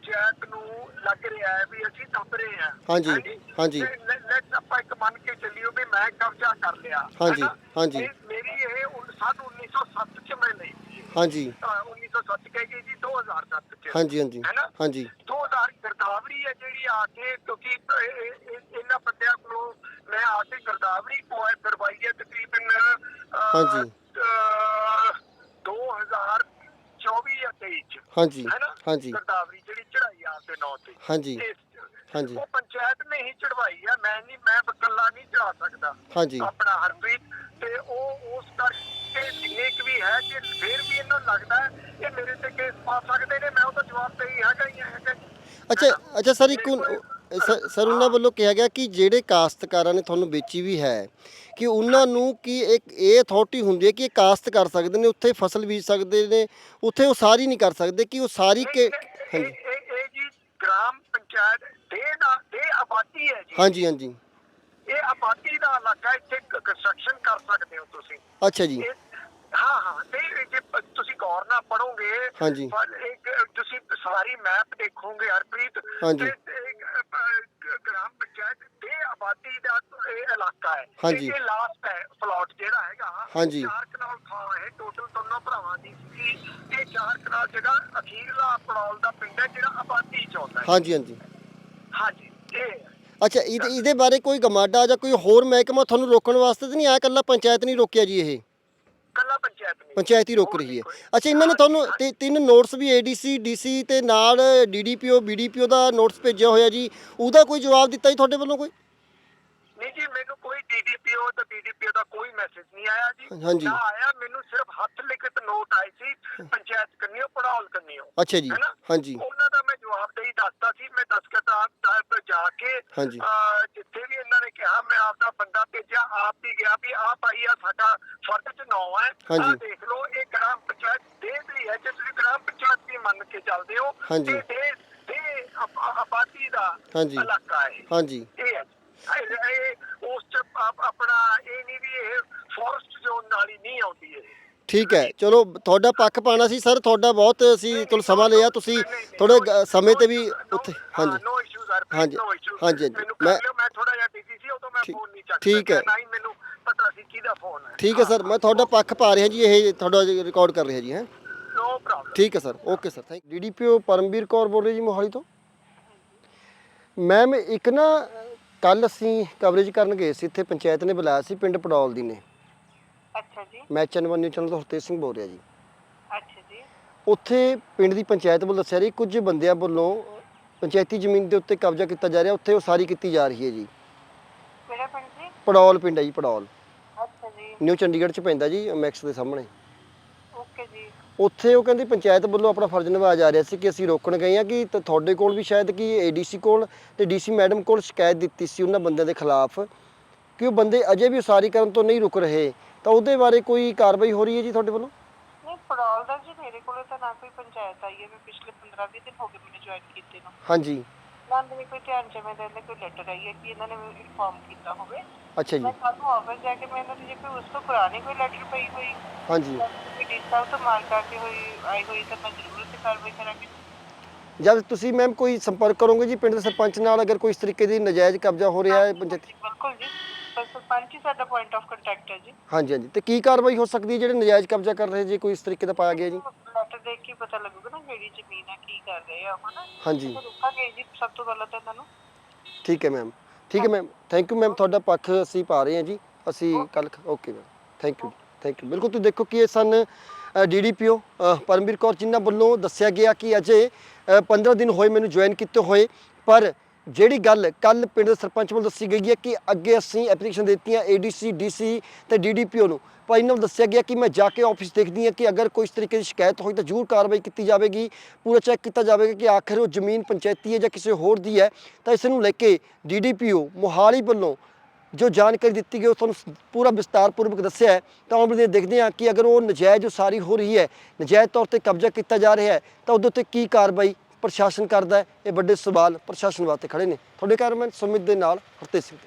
ਪੰਚਾਇਤ ਨੂੰ ਲੱਗ ਰਿਹਾ ਹੈ ਵੀ ਅਸੀਂ ਦੱਬ ਰਹੇ ਹਾਂ ਹਾਂਜੀ, ਹੈਂਜੀ? ਹਾਂਜੀ। ਤੇ ਲੈ- let's ਆਪਾਂ ਇੱਕ ਮੰਨ ਕੇ ਚੱਲਿਓ ਵੀ ਮੈਂ ਕਬਜ਼ਾ ਕਰ ਲਿਆ ਹਾਂਜੀ, ਹੈਨਾ? ਹਾਂਜੀ। ਮੇਰੀ ਇਹ ਉਨ- ਸੰਨ 1907 ਚ ਮੈਂ ਲਈ ਸੀ ਇਹ। ਹਾਂਜੀ ਅਹ, 1907 ਕਹਿ ਗਈ ਜੀ 2007 ਚ ਹਾਂਜੀ ਹਾਂਜੀ ਹੈਨਾ? ਹਾਂਜੀ 2000 ਗਰਦਾਵਰੀ ਹੈ ਜਿਹੜੀ ਆ ਕੇ ਕਿਉਂਕਿ ਇਹ- ਇਹ- ਇਹ- ਇਹਨਾਂ ਬੰਦਿਆਂ ਕੋਲੋਂ ਮੈਂ ਆ ਕੇ ਗਰਦਾਵਰੀ ਕਰਵਾਈ ਹੈ ਤਕਰੀਬਨ ਅਹ, ਹਾਂਜੀ। ਅਹ, 2024 ਜਾਂ 23 ਚ ਹਾਂਜੀ ਹੈਨਾ ਹਾਂਜੀ। ਗਰਦਾਵਰੀ ਜਿਹੜੀ ਚੜਾਈ ਆ ਤੇ ਨੌ ਤੇ। ਹਾਂਜੀ ਇਸ ਚ। ਹਾਂਜੀ। ਉਹ ਪੰਚਾਇਤ ਨੇ ਹੀ ਚੜਵਾਈ ਆ ਮੈਂ ਨਹੀਂ ਮੈਂ ਇਕੱਲਾ ਨਹੀਂ ਚੜਾ ਸਕਦਾ। ਹਾਂਜੀ। ਆਪਣਾ ਹਰਪ੍ਰੀਤ ਤੇ ਉਹ ਉਸ ਕਰਕੇ ਜਿੰਨੇ ਕੁ ਵੀ ਹੈ ਕਿ ਫਿਰ ਵੀ ਇਹਨਾਂ ਨੂੰ ਲੱਗਦਾ ਹੈ ਕਿ ਮੇਰੇ ਤੇ ਕੇਸ ਪਾ ਸਕਦੇ ਨੇ ਮੈਂ ਉਹਦਾ ਜਵਾਬ ਤੇ ਹੀ ਹੈਗਾ ਹੀ ਹੈਗਾ। ਅੱਛਾ ਅੱਛਾ ਸਰ ਇੱਕ ਸਰ- ਸਰ ਉਹਨਾਂ ਵੱਲੋਂ ਕਿਹਾ ਗਿਆ ਕਿ ਜਿਹੜੇ ਕਾਸ਼ਤਕਾਰਾਂ ਨੇ ਤੁਹਾਨੂੰ ਵੇਚੀ ਵੀ ਹੈ ਕਿ ਉਹਨਾਂ ਨੂੰ ਕਿ ਇੱਕ ਇਹ ਅਥਾਰਟੀ ਹੁੰਦੀ ਹੈ ਕਿ ਇਹ ਕਾਸ਼ਤ ਕਰ ਸਕਦੇ ਨੇ ਉੱਥੇ ਫਸਲ ਬੀਜ ਸਕਦੇ ਨੇ ਉੱਥੇ ਉਹ ਸਾਰੀ ਨਹੀਂ ਕਰ ਸਕਦੇ ਕਿ ਉਹ ਸਾਰੀ ਕੇ ਇਹ- ਹਾਂਜੀ। ਇਹ ਇਹ- ਇਹ ਜੀ ਗ੍ਰਾਮ ਪੰਚਾਇਤ ਦੇ ਦਾ ਦੇ ਆਬਾਦੀ ਹੈ ਜੀ। ਹਾਂਜੀ ਹਾਂਜੀ। ਇਹ ਆਬਾਦੀ ਦਾ ਇਲਾਕਾ ਇੱਥੇ ਕੰਸਟਰਕਸ਼ਨ ਕਰ ਸਕਦੇ ਹੋ ਤੁਸੀਂ। ਅੱਛਾ ਜੀ। ਇਹ ਹਾਂ ਹਾਂ ਤੇ ਇਹ ਜੇ ਪ- ਤੁਸੀਂ ਗੌਰ ਨਾਲ ਪੜੋਗੇ ਹਾਂਜੀ। ਇੱਕ ਤੁਸੀਂ ਸਾਰੀ ਮੈਪ ਦੇਖੋਗੇ ਹਰਪ੍ਰੀਤ ਹਾਂਜੀ। ਤੇ- ਤੇ, ਅ, ਅ, ਗ੍ਰਾਮ ਪੰਚਾਇਤ ਦੇ ਆਬਾਦੀ ਦਾ ਇਹ ਇਲਾਕਾ ਹੈ ਹਾਂਜੀ। ਇਹ ਲਾਸਟ ਹੈ ਪਲਾਟ ਜਿਹੜਾ ਹੈਗਾ ਹਾਂਜੀ। ਚਾਰ ਕਨਾਲ ਥਾਂ ਹੈ ਟੋਟਲ ਦੋਨੋਂ ਭਰਾਵਾਂ ਦੀ ਸੀ ਇਹ ਚਾਰ ਕਨਾਲ ਜਿਹੜਾ ਅਖੀਰਲਾ ਪੜੌਲ ਦਾ ਪਿੰਡ ਹੈ ਜਿਹੜਾ ਆਬਾਦੀ ਚ ਆਉਂਦਾ ਹੈ। ਹਾਂਜੀ ਹਾਂਜੀ। ਹਾਂਜੀ ਇਹ ਹੈ। ਅੱਛਾ ਇਹਦੇ ਇਹਦੇ ਬਾਰੇ ਕੋਈ ਗਮਾਡਾ ਜਾਂ ਕੋਈ ਹੋਰ ਮਹਿਕਮਾ ਤੁਹਾਨੂੰ ਰੋਕਣ ਵਾਸਤੇ ਤਾਂ ਨਹੀਂ ਆਇਆ? ਇਕੱਲਾ ਪੰਚਾਇਤ ਨਹੀਂ ਰੋਕਿਆ ਜੀ ਇਹ? ਕੱਲਾ ਪੰਚਾਇਤ ਨਹੀਂ। ਪੰਚਾਇਤ ਹੀ ਰੋਕ ਰਹੀ ਹੈ। ਅੱਛਾ ਇਹਨਾਂ ਨੇ ਤੁਹਾਨੂੰ ਤੇ ਤਿੰਨ ਨੋਟਸ ਵੀ ਏਡੀਸੀ ਡੀਸੀ ਤੇ ਨਾਲ ਡੀਡੀਪੀਓ ਬੀਡੀਪੀਓ ਦਾ ਨੋਟਸ ਭੇਜਿਆ ਹੋਇਆ ਜੀ। ਉਹਦਾ ਕੋਈ ਜਵਾਬ ਦਿੱਤਾ ਜੀ ਤੁਹਾਡੇ ਵੱਲੋਂ ਕੋਈ? ਨਹੀਂ ਜੀ ਮੈਨੂੰ ਕੋਈ ਡੀਡੀਪੀਓ ਤੇ ਬੀਡੀਪੀਓ ਦਾ ਕੋਈ ਮੈਸੇਜ ਨਹੀਂ ਆਇਆ ਜੀ ਹਾਂਜੀ। ਨਾ ਆਇਆ ਮੈਨੂੰ ਸਿਰਫ ਹੱਥ ਲਿਖਤ ਨੋਟ ਆਏ ਸੀ ਪੰਚਾਇਤ ਕੰਨਿਓ ਪੜਾਉਲ ਕੰਨਿਓ ਅੱਛਾ ਜੀ ਹੈਨਾ? ਹਾਂਜੀ ਉਹਨਾਂ ਦਾ ਮੈਂ ਜਵਾਬ ਦੇਈ ਦੱਸਦਾ ਸੀ ਮੈਂ ਦਸਕਤ ਆਪ ਦਾ ਜਾ ਕੇ ਹਾਂਜੀ। ਅਹ, ਜਿੱਥੇ ਵੀ ਇਹਨਾਂ ਨੇ ਕਿਹਾ ਮੈਂ ਆਪਦਾ ਬੰਦਾ ਭੇਜਿਆ ਆਪ ਵੀ ਗਿਆ ਵੀ ਆਹ ਭਾਈ ਆ ਸਾਡਾ ਫਰਜ਼ ਚ ਨੌ ਹੈ ਹਾਂਜੀ। ਆਹ ਦੇਖ ਲਓ ਇਹ ਗ੍ਰਾਮ ਪੰਚਾਇਤ ਦੇ ਦੀ ਹੈ ਜੇ ਤੁਸੀਂ ਗ੍ਰਾਮ ਪੰਚਾਇਤ ਦੀ ਮੰਨ ਕੇ ਚੱਲਦੇ ਹੋ ਹਾਂਜੀ। ਦੇ ਦੇ ਆਬ- ਆਬਾਦੀ ਦਾ ਹਾਂਜੀ। ਇਲਾਕਾ ਹੈ ਹਾਂਜੀ ਇਹ ਹੈ ਇਹ- ਆਪ- ਆਪਣਾ ਇਹ ਨਹੀਂ ਵੀ ਇਹ ਫੋਰਸਟ ਜ਼ੋਨ ਨਾਲ ਹੀ ਨਹੀਂ ਆਉਂਦੀ ਇਹ। ਠੀਕ ਹੈ ਚਲੋ ਤੁਹਾਡਾ ਪੱਖ ਪਾਣਾ ਸੀ ਸਰ ਤੁਹਾਡਾ ਬਹੁਤ ਅਸੀਂ ਤੁਹਾਨੂੰ ਸਮਾਂ ਲਿਆ ਤੁਸੀਂ ਥੋੜੇ ਸਮੇਂ ਤੇ ਵੀ ਉੱਥੇ ਹਾਂਜੀ। ਨੋ ਇਸ਼ੂਜ਼ ਆਰ ਹਾਂਜੀ, ਹਾਂਜੀ, ਮੈਂ- ਮੈਂ ਥੋੜਾ ਜਿਹਾ ਬਿਜ਼ੀ ਸੀ ਉਦੋਂ ਮੈਂ ਫੋਨ ਨਹੀਂ ਚੱਕ ਠੀਕ ਹੈ। ਨਾ ਹੀ ਮੈਨੂੰ ਪਤਾ ਸੀ ਕਿਹਦਾ ਫੋਨ ਹੈ। ਠੀਕ ਹੈ ਸਰ ਮੈਂ ਤੁਹਾਡਾ ਪੱਖ ਪਾ ਰਿਹਾ ਜੀ ਇਹ ਤੁਹਾਡਾ ਰਿਕਾਰਡ ਕਰ ਰਿਹਾ ਜੀ ਹੈ। ਨੋ ਪ੍ਰੋਬਲਮ ਠੀਕ ਹੈ sir okay sir thank DDPO Paramvir Kaur ਬੋਲ ਰਹੀ ਜੀ ਮੋਹਾਲੀ ਤੋਂ। ਮੈਮ ਇੱਕ ਨਾ ਕੱਲ ਅਸੀਂ ਕਵਰੇਜ ਕਰਨ ਗਏ ਸੀ ਇੱਥੇ ਪੰਚਾਇਤ ਨੇ ਬੁਲਾਇਆ ਸੀ ਪਿੰਡ ਪੜੌਲ ਦੀ ਨੇ। ਅੱਛਾ ਜੀ। ਮੈਂ ਚੈਨਲ ਨਿਊਜ਼ ਚੈਨਲ ਤੋਂ ਹਰਤੇਜ ਸਿੰਘ ਬੋਲ ਰਿਹਾ ਜੀ। ਅੱਛਾ ਜੀ। ਉੱਥੇ ਪਿੰਡ ਦੀ ਪੰਚਾਇਤ ਵੱਲੋਂ ਦੱਸਿਆ ਰਹੀ ਕੁਝ ਬੰਦਿਆਂ ਵੱਲੋਂ ਪੰਚਾਇਤੀ ਜ਼ਮੀਨ ਦੇ ਉੱਤੇ ਕਬਜ਼ਾ ਕੀਤਾ ਜਾ ਰਿਹਾ ਉੱਥੇ ਉਸਾਰੀ ਕੀਤੀ ਜਾ ਰਹੀ ਹੈ ਜੀ। ਕਿਹੜਾ ਪਿੰਡ ਜੀ? ਪੜੌਲ ਪਿੰਡ ਹੈ ਜੀ ਪੜੌਲ। ਅੱਛਾ ਜੀ। ਨਿਊ ਚੰਡੀਗੜ੍ਹ ਚ ਪੈਂਦਾ ਜੀ ਮੈਕਸ ਦੇ ਸਾਹਮਣੇ। ਓਕੇ ਜੀ। ਉੱਥੇ ਉਹ ਕਹਿੰਦੇ ਪੰਚਾਇਤ ਵੱਲੋਂ ਆਪਣਾ ਫਰਜ਼ ਨਿਭਾਇਆ ਜਾ ਰਿਹਾ ਸੀ ਕਿ ਅਸੀਂ ਰੋਕਣ ਗਏ ਆ ਕਿ ਤ- ਤੁਹਾਡੇ ਕੋਲ ਵੀ ਸ਼ਾਇਦ ਕਿ ਏਡੀਸੀ ਕੋਲ ਤੇ ਡੀਸੀ ਮੈਡਮ ਕੋਲ ਸ਼ਿਕਾਇਤ ਦਿੱਤੀ ਸੀ ਉਹਨਾਂ ਬੰਦਿਆਂ ਦੇ ਖਿਲਾਫ ਕਿ ਉਹ ਬੰਦੇ ਅਜੇ ਵੀ ਉਸਾਰੀ ਕਰਨ ਤੋਂ ਨਹੀਂ ਰੁਕ ਰਹੇ। ਤਾਂ ਉਹਦੇ ਬਾਰੇ ਕੋਈ ਕਾਰਵਾਈ ਹੋ ਰਹੀ ਹੈ ਜੀ ਤੁਹਾਡੇ ਵੱਲੋਂ? ਨਹੀਂ ਪੜੌਲ ਦਾ ਜੀ ਮੇਰੇ ਕੋਲੇ ਤਾਂ ਨਾ ਕੋਈ ਪੰਚਾਇਤ ਆਈ ਹੈ। ਮੈਂ ਪਿਛਲੇ 15-20 ਦਿਨ ਹੋ ਗਏ ਮੈਨੂੰ ਜੁਆਇਨ ਕੀਤੇ ਨੂੰ। ਹਾਂਜੀ। ਨਾ ਮੇਰੇ ਕੋਈ ਧਿਆਨ ਚ ਮੈਂ ਦਿੰਦਾ ਕੋਈ ਲੈਟਰ ਆਈ ਹੈ ਕਿ ਇਹਨਾਂ ਨੇ ਇਨਫਾਰਮ ਕੀਤਾ ਹੋਵੇ। ਅੱਛਾ ਜੀ। ਮੈਂ ਕੱਲ ਨੂੰ ਆਫਿਸ ਜਾ ਕੇ ਮੈਂ ਇਹਨਾਂ ਦੀ ਜੇ ਕੋਈ ਉਸ ਤੋਂ ਪੁਰਾਣੀ ਕੋਈ ਲੈਟਰ ਪਈ ਹੋਈ ਹਾਂਜੀ। ਕੋਈ ਡੀਸਾ ਤੋਂ ਮਾਰ ਕਰਕੇ ਹੋਈ ਆਈ ਹੋਈ ਤਾਂ ਮੈਂ ਜ਼ਰੂਰ ਉੱਤੇ ਕਾਰਵਾਈ ਕਰਾਂਗੀ। ਜਦ ਤੁਸੀਂ ਮੈਮ ਕੋਈ ਸੰਪਰਕ ਕਰੋਗੇ ਜੀ ਪਿੰਡ ਦੇ ਸਰਪੰਚ ਨਾਲ ਅਗਰ ਕੋਈ ਇਸ ਤਰੀਕੇ ਦੀ ਨਜਾਇਜ਼ ਕਬਜ਼ਾ ਹੋ ਰਿਹਾ ਹੈ ਪੰਚਾਇਤੀ ਬਿਲਕੁਲ ਜੀ। ਪਰ ਸਰਪੰਚ ਹੀ ਸਾਡਾ ਪੁਆਇੰਟ ਆਫ ਕੰਟੈਕਟ ਹੈ ਜੀ। ਹਾਂਜੀ ਹਾਂਜੀ। ਤੇ ਕੀ ਕਾਰਵਾਈ ਹੋ ਸਕਦੀ ਹੈ ਜਿਹੜੇ ਨਜਾਇਜ਼ ਕਬਜ਼ਾ ਕਰ ਰਹੇ ਜੇ ਕੋਈ ਇਸ ਤਰੀਕੇ ਦਾ ਪਾਇਆ ਗਿਆ ਜੀ? ਲੈਟਰ ਦੇਖ ਕੇ ਹੀ ਪਤਾ ਲੱਗੂਗਾ ਨਾ ਕਿਹੜੀ ਜ਼ਮੀਨ ਹੈ ਕੀ ਕਰ ਰਹੇ ਆ ਉਹ ਨਾ। ਹਾਂਜੀ। ਤਾਂ ਰੁਕਾਂਗੇ ਜੀ ਸਭ ਤੋਂ ਪਹਿਲਾਂ ਤਾਂ ਤੁਹਾਨੂੰ ਠੀਕ ਹੈ ਮੈਮ। ਠੀਕ ਹੈ ਮੈਮ। Thank you ma'am. ਤੁਹਾਡਾ ਪੱਖ ਅਸੀਂ ਪਾ ਰਹੇ ਹਾਂ ਜੀ। ਅਸੀਂ ਕੱਲ okay ma'am. Thank you thank you ਬਿਲਕੁਲ ਤੁਸੀਂ ਦੇਖੋ ਕਿ ਇਹ ਸਨ ਡੀਡੀਪੀਓ ਪਰਮਵੀਰ ਕੌਰ ਜਿਨ੍ਹਾਂ ਵੱਲੋਂ ਦੱਸਿਆ ਗਿਆ ਕਿ ਅਜੇ ਅ, 15 ਦਿਨ ਹੋਏ ਮੈਨੂੰ ਜੁਆਇਨ ਕੀਤੇ ਹੋਏ। ਪਰ ਜਿਹੜੀ ਗੱਲ ਕੱਲ ਪਿੰਡ ਦੇ ਸਰਪੰਚ ਵੱਲੋਂ ਦੱਸੀ ਗਈ ਹੈ ਕਿ ਅੱਗੇ ਅਸੀਂ ਐਪਲੀਕੇਸ਼ਨ ਦਿੱਤੀਆਂ ਏਡੀਸੀ ਡੀਸੀ ਤੇ ਡੀਡੀਪੀਓ ਨੂੰ। ਪਰ ਇਹਨਾਂ ਨੂੰ ਦੱਸਿਆ ਗਿਆ ਕਿ ਮੈਂ ਜਾ ਕੇ ਆਫਿਸ ਦੇਖਦੀ ਹਾਂ ਕਿ ਅਗਰ ਕੋਈ ਇਸ ਤਰੀਕੇ ਦੀ ਸ਼ਿਕਾਇਤ ਹੋਈ ਤਾਂ ਜ਼ਰੂਰ ਕਾਰਵਾਈ ਕੀਤੀ ਜਾਵੇਗੀ। ਪੂਰਾ ਚੈੱਕ ਕੀਤਾ ਜਾਵੇਗਾ ਕਿ ਆਖਿਰ ਉਹ ਜ਼ਮੀਨ ਪੰਚਾਇਤੀ ਹੈ ਜਾਂ ਕਿਸੇ ਹੋਰ ਦੀ ਹੈ। ਤਾਂ ਇਸ ਨੂੰ ਲੈ ਕੇ ਡੀਡੀਪੀਓ ਮੋਹਾਲੀ ਵੱਲੋਂ ਜੋ ਜਾਣਕਾਰੀ ਦਿੱਤੀ ਗਈ, ਉਹ ਤੁਹਾਨੂੰ ਸ- ਪੂਰਾ ਵਿਸਤਾਰਪੂਰਵਕ ਦੱਸਿਆ ਹੈ। ਤਾਂ ਹੁਣ ਵੀ ਦੇਖਦੇ ਹਾਂ ਕਿ ਅਗਰ ਉਹ ਨਜਾਇਜ਼ ਉਸਾਰੀ ਹੋ ਰਹੀ ਹੈ, ਨਜਾਇਜ਼ ਤੌਰ ਤੇ ਕਬਜ਼ਾ ਕੀਤਾ ਜਾ ਰਿਹਾ ਹੈ, ਤਾਂ ਉਹਦੇ ਉੱਤੇ ਕੀ ਕਾਰਵਾਈ ਪ੍ਰਸ਼ਾਸਨ ਕਰਦਾ ਹੈ। ਇਹ ਵੱਡੇ ਸਵਾਲ ਪ੍ਰਸ਼ਾਸਨ ਵਾਸਤੇ ਖੜੇ ਨੇ। ਤੁਹਾਡੇ ਕੈਮਰਾਮੈਨ ਸੁਮਿਤ ਦੇ ਨਾਲ ਹਰਤੇਜ ਸਿੰਘ।